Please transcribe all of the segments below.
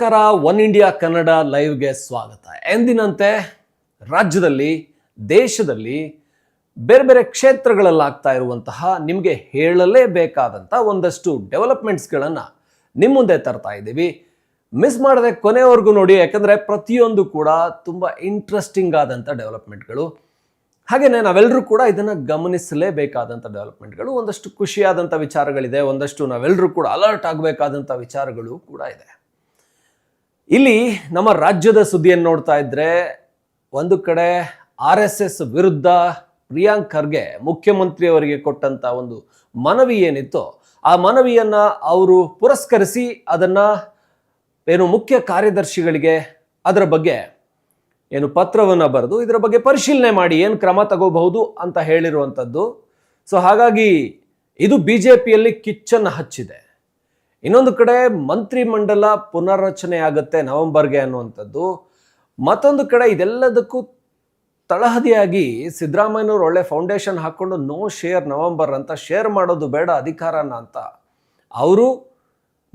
ನಮಸ್ಕಾರ, one India Kannada ಲೈವ್ಗೆ ಸ್ವಾಗತ. ಎಂದಿನಂತೆ ರಾಜ್ಯದಲ್ಲಿ, ದೇಶದಲ್ಲಿ ಬೇರೆ ಬೇರೆ ಕ್ಷೇತ್ರಗಳಲ್ಲಿ ಆಗ್ತಾ ಇರುವಂತಹ ನಿಮಗೆ ಹೇಳಲೇಬೇಕಾದಂಥ ಒಂದಷ್ಟು ಡೆವಲಪ್ಮೆಂಟ್ಸ್ಗಳನ್ನು ನಿಮ್ಮ ಮುಂದೆ ತರ್ತಾ ಇದ್ದೀವಿ. ಮಿಸ್ ಮಾಡದೆ ಕೊನೆವರೆಗೂ ನೋಡಿ, ಯಾಕಂದರೆ ಪ್ರತಿಯೊಂದು ಕೂಡ ತುಂಬ ಇಂಟ್ರೆಸ್ಟಿಂಗ್ ಆದಂಥ ಡೆವಲಪ್ಮೆಂಟ್ಗಳು. ಹಾಗೆಯೇ ನಾವೆಲ್ಲರೂ ಕೂಡ ಇದನ್ನು ಗಮನಿಸಲೇಬೇಕಾದಂಥ ಡೆವಲಪ್ಮೆಂಟ್ಗಳು, ಒಂದಷ್ಟು ಖುಷಿಯಾದಂಥ ವಿಚಾರಗಳಿದೆ, ಒಂದಷ್ಟು ನಾವೆಲ್ಲರೂ ಕೂಡ ಅಲರ್ಟ್ ಆಗಬೇಕಾದಂಥ ವಿಚಾರಗಳು ಕೂಡ ಇದೆ. ಇಲ್ಲಿ ನಮ್ಮ ರಾಜ್ಯದ ಸುದ್ದಿಯನ್ನು ನೋಡ್ತಾ ಇದ್ರೆ ಒಂದು ಕಡೆ ಆರ್ ಎಸ್ ಎಸ್ ವಿರುದ್ಧ ಪ್ರಿಯಾಂಕ್ ಖರ್ಗೆ ಮುಖ್ಯಮಂತ್ರಿಯವರಿಗೆ ಕೊಟ್ಟಂತ ಒಂದು ಮನವಿ ಏನಿತ್ತು ಆ ಮನವಿಯನ್ನ ಅವರು ಪುರಸ್ಕರಿಸಿ ಅದನ್ನ ಏನು ಮುಖ್ಯ ಕಾರ್ಯದರ್ಶಿಗಳಿಗೆ ಅದರ ಬಗ್ಗೆ ಏನು ಪತ್ರವನ್ನು ಬರೆದು ಇದರ ಬಗ್ಗೆ ಪರಿಶೀಲನೆ ಮಾಡಿ ಏನು ಕ್ರಮ ತಗೋಬಹುದು ಅಂತ ಹೇಳಿರುವಂಥದ್ದು ಸೊ ಹಾಗಾಗಿ ಇದು ಬಿ ಜೆ ಪಿಯಲ್ಲಿ ಕಿಚ್ಚನ್ನು ಹಚ್ಚಿದೆ. ಇನ್ನೊಂದು ಕಡೆ ಮಂತ್ರಿ ಮಂಡಲ ಪುನರ್ರಚನೆ ಆಗುತ್ತೆ ನವೆಂಬರ್ಗೆ ಅನ್ನುವಂಥದ್ದು. ಮತ್ತೊಂದು ಕಡೆ ಇದೆಲ್ಲದಕ್ಕೂ ತಳಹದಿಯಾಗಿ ಸಿದ್ದರಾಮಯ್ಯನವ್ರು ಒಳ್ಳೆ ಫೌಂಡೇಶನ್ ಹಾಕ್ಕೊಂಡು ನೋ ಶೇರ್ ನವೆಂಬರ್ ಅಂತ ಶೇರ್ ಮಾಡೋದು ಬೇಡ ಅಧಿಕಾರನ ಅಂತ. ಅವರು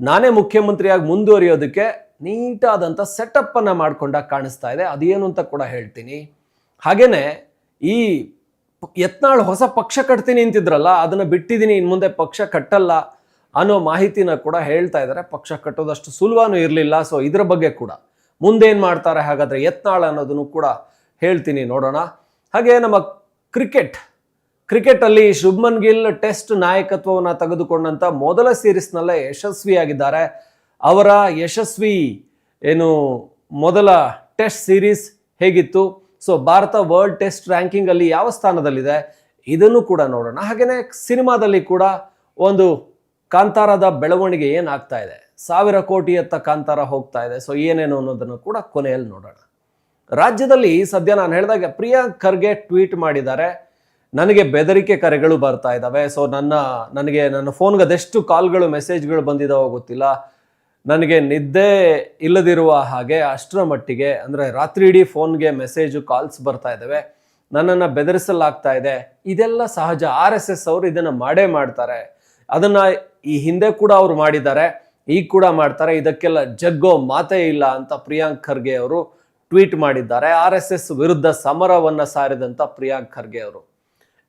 ನಾನೇ ಮುಖ್ಯಮಂತ್ರಿಯಾಗಿ ಮುಂದುವರಿಯೋದಕ್ಕೆ ನೀಟಾದಂಥ ಸೆಟಪ್ಪನ್ನು ಮಾಡ್ಕೊಂಡಾಗ ಕಾಣಿಸ್ತಾ ಇದೆ. ಅದೇನು ಅಂತ ಕೂಡ ಹೇಳ್ತೀನಿ. ಹಾಗೇನೆ ಈ ಯತ್ನಾಳು ಯತ್ನಾಳ್ ಹೊಸ ಪಕ್ಷ ಕಟ್ತೀನಿ ಅಂತಿದ್ರಲ್ಲ, ಅದನ್ನು ಬಿಟ್ಟಿದ್ದೀನಿ ಇನ್ನು ಮುಂದೆ ಪಕ್ಷ ಕಟ್ಟಲ್ಲ ಅನ್ನೋ ಮಾಹಿತಿನ ಕೂಡ ಹೇಳ್ತಾ ಇದ್ದಾರೆ. ಪಕ್ಷ ಕಟ್ಟೋದಷ್ಟು ಸುಲಭನೂ ಇರಲಿಲ್ಲ ಸೊ ಇದರ ಬಗ್ಗೆ ಕೂಡ. ಮುಂದೇನು ಮಾಡ್ತಾರೆ, ಹಾಗಾದರೆ ಯತ್ನಾಳ ಅನ್ನೋದನ್ನು ಕೂಡ ಹೇಳ್ತೀನಿ ನೋಡೋಣ. ಹಾಗೆ ನಮ್ಮ ಕ್ರಿಕೆಟ್. ಕ್ರಿಕೆಟಲ್ಲಿ ಶುಭ್ಮನ್ ಗಿಲ್ ಟೆಸ್ಟ್ ನಾಯಕತ್ವವನ್ನು ತೆಗೆದುಕೊಂಡಂಥ ಮೊದಲ ಸೀರೀಸ್ನಲ್ಲೇ ಯಶಸ್ವಿಯಾಗಿದ್ದಾರೆ. ಅವರ ಯಶಸ್ವಿ ಏನು ಮೊದಲ ಟೆಸ್ಟ್ ಸೀರೀಸ್ ಹೇಗಿತ್ತು? ಸೊ ಭಾರತ ವರ್ಲ್ಡ್ ಟೆಸ್ಟ್ ರ್ಯಾಂಕಿಂಗಲ್ಲಿ ಯಾವ ಸ್ಥಾನದಲ್ಲಿದೆ? ಇದನ್ನು ಕೂಡ ನೋಡೋಣ. ಹಾಗೆಯೇ ಸಿನಿಮಾದಲ್ಲಿ ಕೂಡ ಒಂದು ಕಾಂತಾರದ ಬೆಳವಣಿಗೆ ಏನಾಗ್ತಾ ಇದೆ? ಸಾವಿರ ಕೋಟಿಯತ್ತ ಕಾಂತಾರ ಹೋಗ್ತಾ ಇದೆ. ಸೊ ಏನೇನು ಅನ್ನೋದನ್ನು ಕೂಡ ಕೊನೆಯಲ್ಲಿ ನೋಡೋಣ. ರಾಜ್ಯದಲ್ಲಿ ಸದ್ಯ ನಾನು ಹೇಳಿದಾಗ ಪ್ರಿಯಾಂಕ್ ಖರ್ಗೆ ಟ್ವೀಟ್ ಮಾಡಿದ್ದಾರೆ. ನನಗೆ ಬೆದರಿಕೆ ಕರೆಗಳು ಬರ್ತಾ ಇದ್ದಾವೆ. ಸೊ ನನ್ನ, ನನಗೆ, ನನ್ನ ಫೋನ್ಗೆ ಅದೆಷ್ಟು ಕಾಲ್ಗಳು ಮೆಸೇಜ್ಗಳು ಬಂದಿದಾವೋ ಗೊತ್ತಿಲ್ಲ. ನನಗೆ ನಿದ್ದೆ ಇಲ್ಲದಿರುವ ಹಾಗೆ ಅಷ್ಟರ ಮಟ್ಟಿಗೆ, ಅಂದರೆ ರಾತ್ರಿ ಇಡೀ ಫೋನ್ಗೆ ಮೆಸೇಜು ಕಾಲ್ಸ್ ಬರ್ತಾ ಇದ್ದಾವೆ. ನನ್ನನ್ನು ಬೆದರಿಸಲಾಗ್ತಾ ಇದೆ. ಇದೆಲ್ಲ ಸಹಜ. ಆರ್ ಎಸ್ ಎಸ್ ಅವರು ಇದನ್ನು ಮಾಡೇ ಮಾಡ್ತಾರೆ. ಅದನ್ನ ಈ ಹಿಂದೆ ಕೂಡ ಅವರು ಮಾಡಿದ್ದಾರೆ, ಈಗ ಕೂಡ ಮಾಡ್ತಾರೆ. ಇದಕ್ಕೆಲ್ಲ ಜಗ್ಗೋ ಮಾತೇ ಇಲ್ಲ ಅಂತ ಪ್ರಿಯಾಂಕ್ ಖರ್ಗೆ ಅವರು ಟ್ವೀಟ್ ಮಾಡಿದ್ದಾರೆ. ಆರ್ ಎಸ್ ಎಸ್ ವಿರುದ್ಧ ಸಮರವನ್ನ ಸಾರಿದಂತ ಪ್ರಿಯಾಂಕ್ ಖರ್ಗೆ ಅವರು.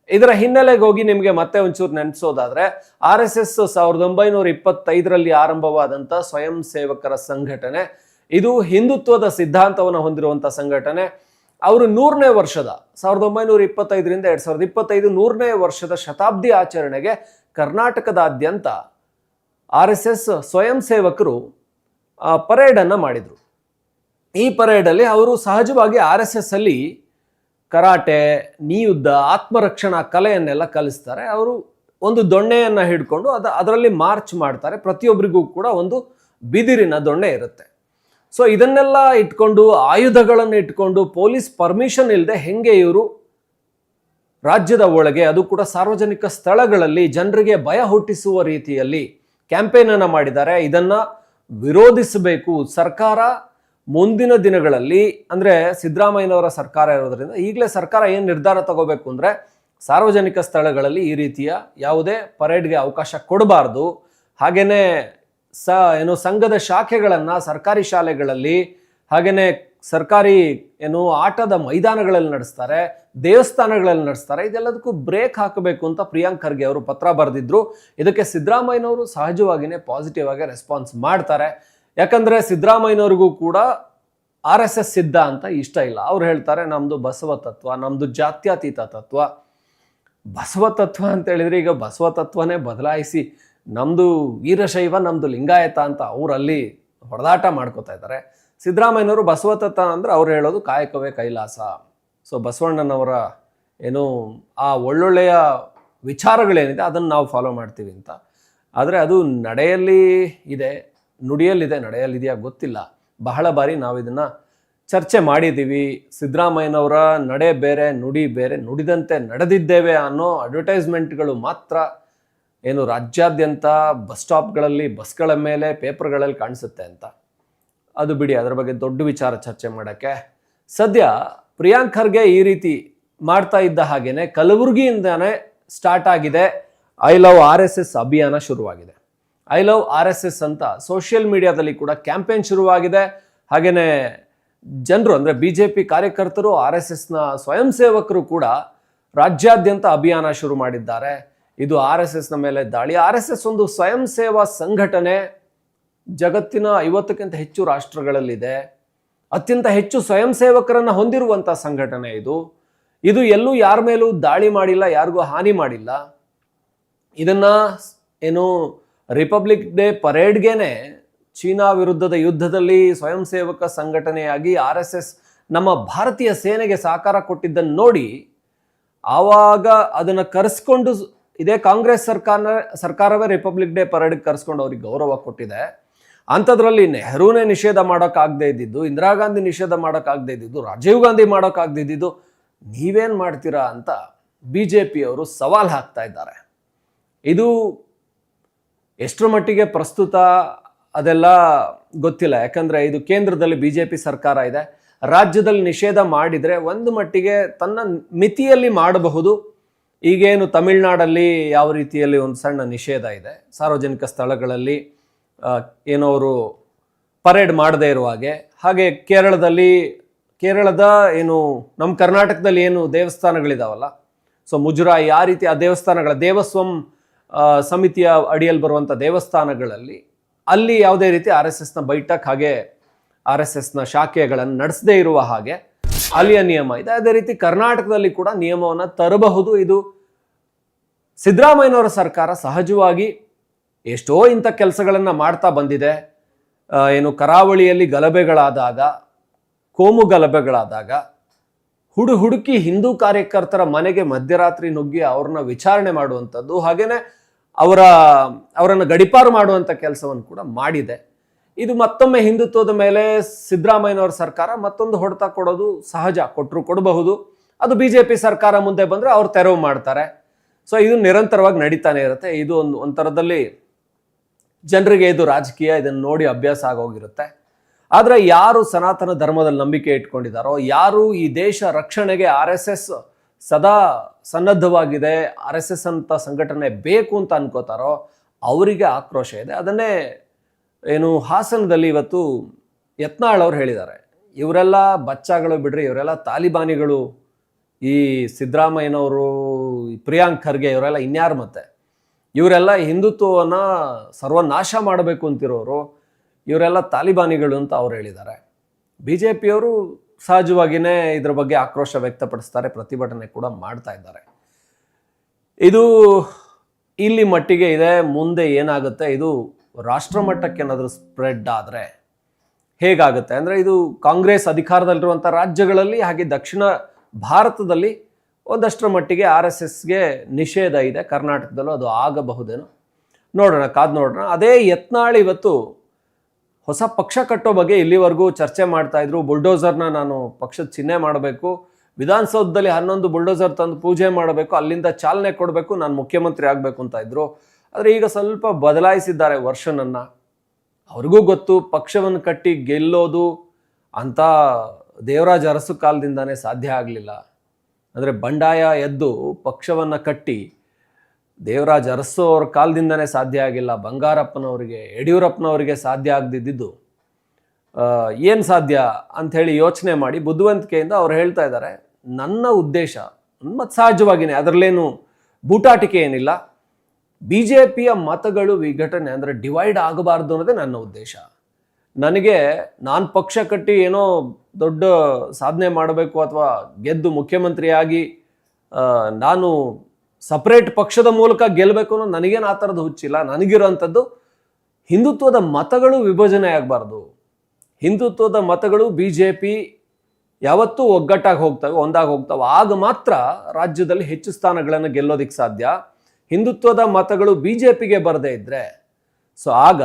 ಇದರ ಹಿನ್ನೆಲೆಗೆ ಹೋಗಿ ನಿಮಗೆ ಮತ್ತೆ ಒಂಚೂರು ನೆನೆಸೋದಾದ್ರೆ, ಆರ್ ಎಸ್ ಎಸ್ ಸಾವಿರದ ಒಂಬೈನೂರ ಇಪ್ಪತ್ತೈದರಲ್ಲಿ ಆರಂಭವಾದಂಥ ಸ್ವಯಂ ಸೇವಕರ ಸಂಘಟನೆ, ಇದು ಹಿಂದುತ್ವದ ಸಿದ್ಧಾಂತವನ್ನು ಹೊಂದಿರುವಂಥ ಸಂಘಟನೆ. ಅವರು ನೂರನೇ ವರ್ಷದ, ಸಾವಿರದ ಒಂಬೈನೂರ ಇಪ್ಪತ್ತೈದರಿಂದ ಎರಡ್ ಸಾವಿರದ ಇಪ್ಪತ್ತೈದು ನೂರನೇ ವರ್ಷದ ಶತಾಬ್ದಿ ಆಚರಣೆಗೆ ಕರ್ನಾಟಕದಾದ್ಯಂತ ಆರ್ ಎಸ್ ಎಸ್ ಸ್ವಯಂ ಸೇವಕರು ಪರೇಡನ್ನು ಮಾಡಿದರು. ಈ ಪರೇಡಲ್ಲಿ ಅವರು ಸಹಜವಾಗಿ ಆರ್ ಎಸ್ ಎಸ್ ಅಲ್ಲಿ ಕರಾಟೆ, ನೀಯುದ್ಧ, ಆತ್ಮರಕ್ಷಣಾ ಕಲೆಯನ್ನೆಲ್ಲ ಕಲಿಸ್ತಾರೆ. ಅವರು ಒಂದು ದೊಣ್ಣೆಯನ್ನು ಹಿಡ್ಕೊಂಡು ಅದ, ಅದರಲ್ಲಿ ಮಾರ್ಚ್ ಮಾಡ್ತಾರೆ. ಪ್ರತಿಯೊಬ್ಬರಿಗೂ ಕೂಡ ಒಂದು ಬಿದಿರಿನ ದೊಣ್ಣೆ ಇರುತ್ತೆ. ಸೊ, ಇದನ್ನೆಲ್ಲ ಇಟ್ಕೊಂಡು, ಆಯುಧಗಳನ್ನು ಇಟ್ಕೊಂಡು, ಪೊಲೀಸ್ ಪರ್ಮಿಷನ್ ಇಲ್ಲದೆ ಹೆಂಗೆ ಇವರು ರಾಜ್ಯದ ಒಳಗೆ ಅದು ಕೂಡ ಸಾರ್ವಜನಿಕ ಸ್ಥಳಗಳಲ್ಲಿ ಜನರಿಗೆ ಭಯ ಹುಟ್ಟಿಸುವ ರೀತಿಯಲ್ಲಿ ಕ್ಯಾಂಪೇನ್ ಅನ್ನು ಮಾಡಿದ್ದಾರೆ. ಇದನ್ನ ವಿರೋಧಿಸಬೇಕು. ಸರ್ಕಾರ ಮುಂದಿನ ದಿನಗಳಲ್ಲಿ, ಅಂದ್ರೆ ಸಿದ್ದರಾಮಯ್ಯನವರ ಸರ್ಕಾರ ಇರೋದ್ರಿಂದ ಈಗಲೇ ಸರ್ಕಾರ ಏನು ನಿರ್ಧಾರ ತಗೋಬೇಕು ಅಂದ್ರೆ ಸಾರ್ವಜನಿಕ ಸ್ಥಳಗಳಲ್ಲಿ ಈ ರೀತಿಯ ಯಾವುದೇ ಪರೇಡ್ಗೆ ಅವಕಾಶ ಕೊಡಬಾರ್ದು. ಹಾಗೆಯೇ ಸ, ಏನು ಸಂಘದ ಶಾಖೆಗಳನ್ನು ಸರ್ಕಾರಿ ಶಾಲೆಗಳಲ್ಲಿ, ಹಾಗೇನೆ ಸರ್ಕಾರಿ ಏನು ಆಟದ ಮೈದಾನಗಳಲ್ಲಿ ನಡೆಸ್ತಾರೆ, ದೇವಸ್ಥಾನಗಳಲ್ಲಿ ನಡೆಸ್ತಾರೆ, ಇದೆಲ್ಲದಕ್ಕೂ ಬ್ರೇಕ್ ಹಾಕಬೇಕು ಅಂತ ಪ್ರಿಯಾಂಕ್ ಖರ್ಗೆ ಅವರು ಪತ್ರ ಬರೆದಿದ್ರು. ಇದಕ್ಕೆ ಸಿದ್ದರಾಮಯ್ಯನವರು ಸಹಜವಾಗಿಯೇ ಪಾಸಿಟಿವ್ ಆಗಿ ರೆಸ್ಪಾನ್ಸ್ ಮಾಡ್ತಾರೆ. ಯಾಕಂದ್ರೆ ಸಿದ್ದರಾಮಯ್ಯನವ್ರಿಗೂ ಕೂಡ ಆರ್ ಎಸ್ ಎಸ್ ಸಿದ್ಧ ಅಂತ ಇಷ್ಟ ಇಲ್ಲ. ಅವ್ರು ಹೇಳ್ತಾರೆ, ನಮ್ದು ಬಸವ ತತ್ವ, ನಮ್ದು ಜಾತ್ಯತೀತ ತತ್ವ. ಬಸವ ತತ್ವ ಅಂತ ಹೇಳಿದ್ರೆ ಈಗ ಬಸವ ತತ್ವನೇ ಬದಲಾಯಿಸಿ ನಮ್ದು ವೀರಶೈವ, ನಮ್ದು ಲಿಂಗಾಯತ ಅಂತ ಅವರಲ್ಲಿ ಹೊಡೆದಾಟ ಮಾಡ್ಕೋತಾ ಇದ್ದಾರೆ. ಸಿದ್ದರಾಮಯ್ಯನವರು ಬಸವ ಅಂದರೆ ಅಂದ್ರೆ ಅವ್ರು ಹೇಳೋದು ಕಾಯಕವೇ ಕೈಲಾಸ. ಸೊ ಬಸವಣ್ಣನವರ ಏನು ಆ ಒಳ್ಳೊಳ್ಳೆಯ ವಿಚಾರಗಳೇನಿದೆ ಅದನ್ನು ನಾವು ಫಾಲೋ ಮಾಡ್ತೀವಿ ಅಂತ. ಆದರೆ ಅದು ನಡೆಯಲ್ಲಿ ಇದೆ, ನುಡಿಯಲ್ಲಿದೆ, ನಡೆಯಲ್ಲಿದೆಯಾ ಗೊತ್ತಿಲ್ಲ. ಬಹಳ ಬಾರಿ ನಾವು ಇದನ್ನು ಚರ್ಚೆ ಮಾಡಿದ್ದೀವಿ. ಸಿದ್ದರಾಮಯ್ಯನವರ ನಡೆ ಬೇರೆ, ನುಡಿ ಬೇರೆ, ನುಡಿದಂತೆ ನಡೆದಿದ್ದೇವೆ ಅನ್ನೋ ಅಡ್ವರ್ಟೈಸ್ಮೆಂಟ್ಗಳು ಮಾತ್ರ ಏನು ರಾಜ್ಯಾದ್ಯಂತ ಬಸ್ ಸ್ಟಾಪ್ಗಳಲ್ಲಿ ಬಸ್ಗಳ ಮೇಲೆ ಪೇಪರ್ಗಳಲ್ಲಿ ಕಾಣಿಸುತ್ತೆ ಅಂತ. ಅದು ಬಿಡಿ, ಅದರ ಬಗ್ಗೆ ದೊಡ್ಡ ವಿಚಾರ ಚರ್ಚೆ ಮಾಡೋಕ್ಕೆ. ಸದ್ಯ ಪ್ರಿಯಾಂಕ್ ಖರ್ಗೆ ಈ ರೀತಿ ಮಾಡ್ತಾ ಇದ್ದ ಹಾಗೇನೆ ಕಲಬುರಗಿಯಿಂದನೇ ಸ್ಟಾರ್ಟ್ ಆಗಿದೆ. I love R S S ಅಭಿಯಾನ ಶುರುವಾಗಿದೆ. I love R S S ಅಂತ ಸೋಷಿಯಲ್ ಮೀಡಿಯಾದಲ್ಲಿ ಕೂಡ ಕ್ಯಾಂಪೇನ್ ಶುರುವಾಗಿದೆ. ಹಾಗೆಯೇ ಜನರು ಅಂದರೆ ಬಿ ಜೆ ಪಿ ಕಾರ್ಯಕರ್ತರು, ಆರ್ ಎಸ್ ಎಸ್ನ ಸ್ವಯಂ ಸೇವಕರು ಕೂಡ ರಾಜ್ಯಾದ್ಯಂತ ಅಭಿಯಾನ ಶುರು ಮಾಡಿದ್ದಾರೆ. ಇದು ಆರ್ ಎಸ್ ಎಸ್ನ ಮೇಲೆ ದಾಳಿ. ಆರ್ ಎಸ್ ಎಸ್ ಒಂದು ಸ್ವಯಂ ಸೇವಾ ಸಂಘಟನೆ. ಜಗತ್ತಿನ ಐವತ್ತಕ್ಕಿಂತ ಹೆಚ್ಚು ರಾಷ್ಟ್ರಗಳಲ್ಲಿದೆ. ಅತ್ಯಂತ ಹೆಚ್ಚು ಸ್ವಯಂ ಸೇವಕರನ್ನು ಹೊಂದಿರುವಂಥ ಸಂಘಟನೆ ಇದು. ಇದು ಎಲ್ಲೂ ಯಾರ ಮೇಲೂ ದಾಳಿ ಮಾಡಿಲ್ಲ, ಯಾರಿಗೂ ಹಾನಿ ಮಾಡಿಲ್ಲ. ಇದನ್ನು ಏನು ರಿಪಬ್ಲಿಕ್ ಡೇ ಪರೇಡ್ಗೆನೆ ಚೀನಾ ವಿರುದ್ಧದ ಯುದ್ಧದಲ್ಲಿ ಸ್ವಯಂ ಸೇವಕ ಸಂಘಟನೆಯಾಗಿ ಆರ್ ಎಸ್ ಎಸ್ ನಮ್ಮ ಭಾರತೀಯ ಸೇನೆಗೆ ಸಹಕಾರ ಕೊಟ್ಟಿದ್ದನ್ನು ನೋಡಿ ಆವಾಗ ಅದನ್ನು ಕರೆಸ್ಕೊಂಡು ಇದೇ ಕಾಂಗ್ರೆಸ್ ಸರ್ಕಾರ ಸರ್ಕಾರವೇ ರಿಪಬ್ಲಿಕ್ ಡೇ ಪರೇಡ್ಗೆ ಕರೆಸ್ಕೊಂಡು ಅವ್ರಿಗೆ ಗೌರವ ಕೊಟ್ಟಿದೆ. ಅಂಥದ್ರಲ್ಲಿ ನೆಹರೂನೇ ನಿಷೇಧ ಮಾಡೋಕ್ಕಾಗದೇ ಇದ್ದಿದ್ದು, ಇಂದಿರಾ ಗಾಂಧಿ ನಿಷೇಧ ಮಾಡೋಕ್ಕಾಗದೇ ಇದ್ದಿದ್ದು, ರಾಜೀವ್ ಗಾಂಧಿ ಮಾಡೋಕ್ಕಾಗದೇ ಇದ್ದಿದ್ದು, ನೀವೇನು ಮಾಡ್ತೀರಾ ಅಂತ ಬಿ ಜೆ ಪಿಯವರು ಸವಾಲು ಹಾಕ್ತಾ ಇದ್ದಾರೆ. ಇದು ಎಷ್ಟರ ಮಟ್ಟಿಗೆ ಪ್ರಸ್ತುತ ಅದೆಲ್ಲ ಗೊತ್ತಿಲ್ಲ. ಯಾಕಂದರೆ ಇದು ಕೇಂದ್ರದಲ್ಲಿ ಬಿ ಜೆ ಪಿ ಸರ್ಕಾರ ಇದೆ. ರಾಜ್ಯದಲ್ಲಿ ನಿಷೇಧ ಮಾಡಿದರೆ ಒಂದು ಮಟ್ಟಿಗೆ ತನ್ನ ಮಿತಿಯಲ್ಲಿ ಮಾಡಬಹುದು. ಈಗೇನು ತಮಿಳ್ನಾಡಲ್ಲಿ ಯಾವ ರೀತಿಯಲ್ಲಿ ಒಂದು ಸಣ್ಣ ನಿಷೇಧ ಇದೆ. ಸಾರ್ವಜನಿಕ ಸ್ಥಳಗಳಲ್ಲಿ ಏನೋ ಅವರು ಪರೇಡ್ ಮಾಡದೇ ಇರುವ ಹಾಗೆ. ಹಾಗೆ ಕೇರಳದಲ್ಲಿ, ಕೇರಳದ ಏನು ನಮ್ಮ ಕರ್ನಾಟಕದಲ್ಲಿ ಏನು ದೇವಸ್ಥಾನಗಳಿದಾವಲ್ಲ, ಸೊ ಮುಜುರಾಯಿ ಆ ರೀತಿ ಆ ದೇವಸ್ಥಾನಗಳ ದೇವಸ್ವಂ ಸಮಿತಿಯ ಅಡಿಯಲ್ಲಿ ಬರುವಂಥ ದೇವಸ್ಥಾನಗಳಲ್ಲಿ ಅಲ್ಲಿ ಯಾವುದೇ ರೀತಿ ಆರ್ ಎಸ್ ಎಸ್ನ ಬೈಠಕ್ ಹಾಗೆ ಆರ್ ಎಸ್ ಎಸ್ನ ಶಾಖೆಗಳನ್ನು ನಡೆಸದೇ ಇರುವ ಹಾಗೆ ಅಲ್ಲಿಯ ನಿಯಮ ಇದೆ. ಅದೇ ರೀತಿ ಕರ್ನಾಟಕದಲ್ಲಿ ಕೂಡ ನಿಯಮವನ್ನು ತರಬಹುದು. ಇದು ಸಿದ್ದರಾಮಯ್ಯನವರ ಸರ್ಕಾರ ಸಹಜವಾಗಿ ಎಷ್ಟೋ ಇಂಥ ಕೆಲಸಗಳನ್ನು ಮಾಡ್ತಾ ಬಂದಿದೆ. ಏನು ಕರಾವಳಿಯಲ್ಲಿ ಗಲಭೆಗಳಾದಾಗ, ಕೋಮು ಗಲಭೆಗಳಾದಾಗ, ಹುಡು ಹುಡುಕಿ ಹಿಂದೂ ಕಾರ್ಯಕರ್ತರ ಮನೆಗೆ ಮಧ್ಯರಾತ್ರಿ ನುಗ್ಗಿ ಅವ್ರನ್ನ ವಿಚಾರಣೆ ಮಾಡುವಂಥದ್ದು ಹಾಗೆಯೇ ಅವರ, ಅವರನ್ನು ಗಡಿಪಾರು ಮಾಡುವಂಥ ಕೆಲಸವನ್ನು ಕೂಡ ಮಾಡಿದೆ. ಇದು ಮತ್ತೊಮ್ಮೆ ಹಿಂದುತ್ವದ ಮೇಲೆ ಸಿದ್ದರಾಮಯ್ಯನವರ ಸರ್ಕಾರ ಮತ್ತೊಂದು ಹೊಡೆತ ಕೊಡೋದು ಸಹಜ ಕೊಟ್ಟರು ಕೊಡಬಹುದು. ಅದು ಬಿ ಜೆ ಪಿ ಸರ್ಕಾರ ಮುಂದೆ ಬಂದರೆ ಅವ್ರು ತೆರವು ಮಾಡ್ತಾರೆ. ಸೊ ಇದು ನಿರಂತರವಾಗಿ ನಡೀತಾನೆ ಇರುತ್ತೆ. ಇದು ಒಂದು ಒಂಥರದಲ್ಲಿ ಜನರಿಗೆ ಇದು ರಾಜಕೀಯ, ಇದನ್ನು ನೋಡಿ ಅಭ್ಯಾಸ ಆಗೋಗಿರುತ್ತೆ. ಆದರೆ ಯಾರು ಸನಾತನ ಧರ್ಮದಲ್ಲಿ ನಂಬಿಕೆ ಇಟ್ಕೊಂಡಿದ್ದಾರೋ ಯಾರು ಈ ದೇಶ ರಕ್ಷಣೆಗೆ ಆರ್ ಎಸ್ ಸದಾ ಸನ್ನದ್ಧವಾಗಿದೆ, ಆರ್ ಎಸ್ ಎಸ್ ಅಂತ ಸಂಘಟನೆ ಬೇಕು ಅಂತ ಅನ್ಕೋತಾರೋ, ಅವರಿಗೆ ಆಕ್ರೋಶ ಇದೆ. ಅದನ್ನೇ ಏನು ಹಾಸನದಲ್ಲಿ ಇವತ್ತು ಯತ್ನಾಳ್ ಅವ್ರು ಹೇಳಿದ್ದಾರೆ. ಇವರೆಲ್ಲ ಬಚ್ಚಾಗಳು ಬಿಡ್ರಿ, ಇವರೆಲ್ಲ ತಾಲಿಬಾನಿಗಳು, ಈ ಸಿದ್ದರಾಮಯ್ಯನವರು ಪ್ರಿಯಾಂಕ್ ಖರ್ಗೆ, ಇವರೆಲ್ಲ ಇನ್ಯಾರು ಮತ್ತೆ? ಇವರೆಲ್ಲ ಹಿಂದುತ್ವವನ್ನು ಸರ್ವನಾಶ ಮಾಡಬೇಕು ಅಂತಿರೋರು, ಇವರೆಲ್ಲ ತಾಲಿಬಾನಿಗಳು ಅಂತ ಅವ್ರು ಹೇಳಿದ್ದಾರೆ. ಬಿ ಜೆ ಪಿಯವರು ಸಹಜವಾಗಿಯೇ ಇದ್ರ ಬಗ್ಗೆ ಆಕ್ರೋಶ ವ್ಯಕ್ತಪಡಿಸ್ತಾರೆ, ಪ್ರತಿಭಟನೆ ಕೂಡ ಮಾಡ್ತಾ ಇದ್ದಾರೆ. ಇದು ಇಲ್ಲಿ ಮಟ್ಟಿಗೆ ಇದೆ, ಮುಂದೆ ಏನಾಗುತ್ತೆ, ಇದು ರಾಷ್ಟ್ರ ಮಟ್ಟಕ್ಕೆ ಸ್ಪ್ರೆಡ್ ಆದರೆ ಹೇಗಾಗುತ್ತೆ? ಅಂದರೆ ಇದು ಕಾಂಗ್ರೆಸ್ ಅಧಿಕಾರದಲ್ಲಿರುವಂಥ ರಾಜ್ಯಗಳಲ್ಲಿ ಹಾಗೆ ದಕ್ಷಿಣ ಭಾರತದಲ್ಲಿ ಒಂದಷ್ಟರ ಮಟ್ಟಿಗೆ ಆರ್ ಎಸ್ ಎಸ್ಗೆ ನಿಷೇಧ ಇದೆ. ಕರ್ನಾಟಕದಲ್ಲೂ ಅದು ಆಗಬಹುದೇನೋ. ನೋಡೋಣ, ಕಾದು ನೋಡೋಣ. ಅದೇ ಯತ್ನಾಳ್ ಇವತ್ತು ಹೊಸ ಪಕ್ಷ ಕಟ್ಟೋ ಬಗ್ಗೆ ಇಲ್ಲಿವರೆಗೂ ಚರ್ಚೆ ಮಾಡ್ತಾ ಇದ್ರು. ಬುಲ್ಡೋಸರ್ನ ನಾನು ಪಕ್ಷದ ಚಿಹ್ನೆ ಮಾಡಬೇಕು. ವಿಧಾನಸೌಧದಲ್ಲಿ ಹನ್ನೊಂದು ಬುಲ್ಡೋಸರ್ ತಂದು ಪೂಜೆ ಮಾಡಬೇಕು. ಅಲ್ಲಿಂದ ಚಾಲನೆ ಕೊಡಬೇಕು. ನಾನು ಮುಖ್ಯಮಂತ್ರಿ ಆಗಬೇಕು ಅಂತ ಇದ್ರು. ಆದರೆ ಈಗ ಸ್ವಲ್ಪ ಬದಲಾಯಿಸಿದ್ದಾರೆ ವರ್ಷನನ್ನು. ಅವ್ರಿಗೂ ಗೊತ್ತು ಪಕ್ಷವನ್ನು ಕಟ್ಟಿ ಗೆಲ್ಲೋದು ಅಂತ ದೇವರಾಜ ಅರಸು ಕಾಲದಿಂದಾನೇ ಸಾಧ್ಯ ಆಗಲಿಲ್ಲ. ಅಂದರೆ ಬಂಡಾಯ ಎದ್ದು ಪಕ್ಷವನ್ನು ಕಟ್ಟಿ ದೇವರಾಜ್ ಅರಸು ಅವ್ರ ಕಾಲದಿಂದನೇ ಸಾಧ್ಯ ಆಗಿಲ್ಲ, ಬಂಗಾರಪ್ಪನವರಿಗೆ, ಯಡಿಯೂರಪ್ಪನವರಿಗೆ ಸಾಧ್ಯ ಆಗದಿದ್ದು ಏನು ಸಾಧ್ಯ ಅಂಥೇಳಿ ಯೋಚನೆ ಮಾಡಿ ಬುದ್ಧಿವಂತಿಕೆಯಿಂದ ಅವ್ರು ಹೇಳ್ತಾ ಇದ್ದಾರೆ. ನನ್ನ ಉದ್ದೇಶ ಮತ್ತು ಸಹಜವಾಗಿಯೇ ಅದರಲ್ಲೇನು ಬೂಟಾಟಿಕೆ ಏನಿಲ್ಲ. ಬಿ ಜೆ ಪಿಯ ಮತಗಳು ವಿಘಟನೆ ಅಂದರೆ ಡಿವೈಡ್ ಆಗಬಾರ್ದು ಅನ್ನೋದೇ ನನ್ನ ಉದ್ದೇಶ. ನನಗೆ ನಾನು ಪಕ್ಷ ಕಟ್ಟಿ ಏನೋ ದೊಡ್ಡ ಸಾಧನೆ ಮಾಡಬೇಕು ಅಥವಾ ಗೆದ್ದು ಮುಖ್ಯಮಂತ್ರಿಯಾಗಿ ನಾನು ಸಪ್ರೇಟ್ ಪಕ್ಷದ ಮೂಲಕ ಗೆಲ್ಲಬೇಕು ಅನ್ನೋ ನನಗೇನು ಆ ಥರದ್ದು ಹುಚ್ಚಿಲ್ಲ ನನಗಿರೋಂಥದ್ದು ಹಿಂದುತ್ವದ ಮತಗಳು ವಿಭಜನೆ ಆಗಬಾರ್ದು. ಹಿಂದುತ್ವದ ಮತಗಳು ಬಿ ಜೆ ಪಿ ಯಾವತ್ತೂ ಒಗ್ಗಟ್ಟಾಗಿ ಹೋಗ್ತವೆ, ಒಂದಾಗಿ ಹೋಗ್ತವೆ. ಆಗ ಮಾತ್ರ ರಾಜ್ಯದಲ್ಲಿ ಹೆಚ್ಚು ಸ್ಥಾನಗಳನ್ನು ಗೆಲ್ಲೋದಕ್ಕೆ ಸಾಧ್ಯ. ಹಿಂದುತ್ವದ ಮತಗಳು ಬಿ ಜೆ ಪಿಗೆ ಬರದೇ ಇದ್ದರೆ ಸೊ ಆಗ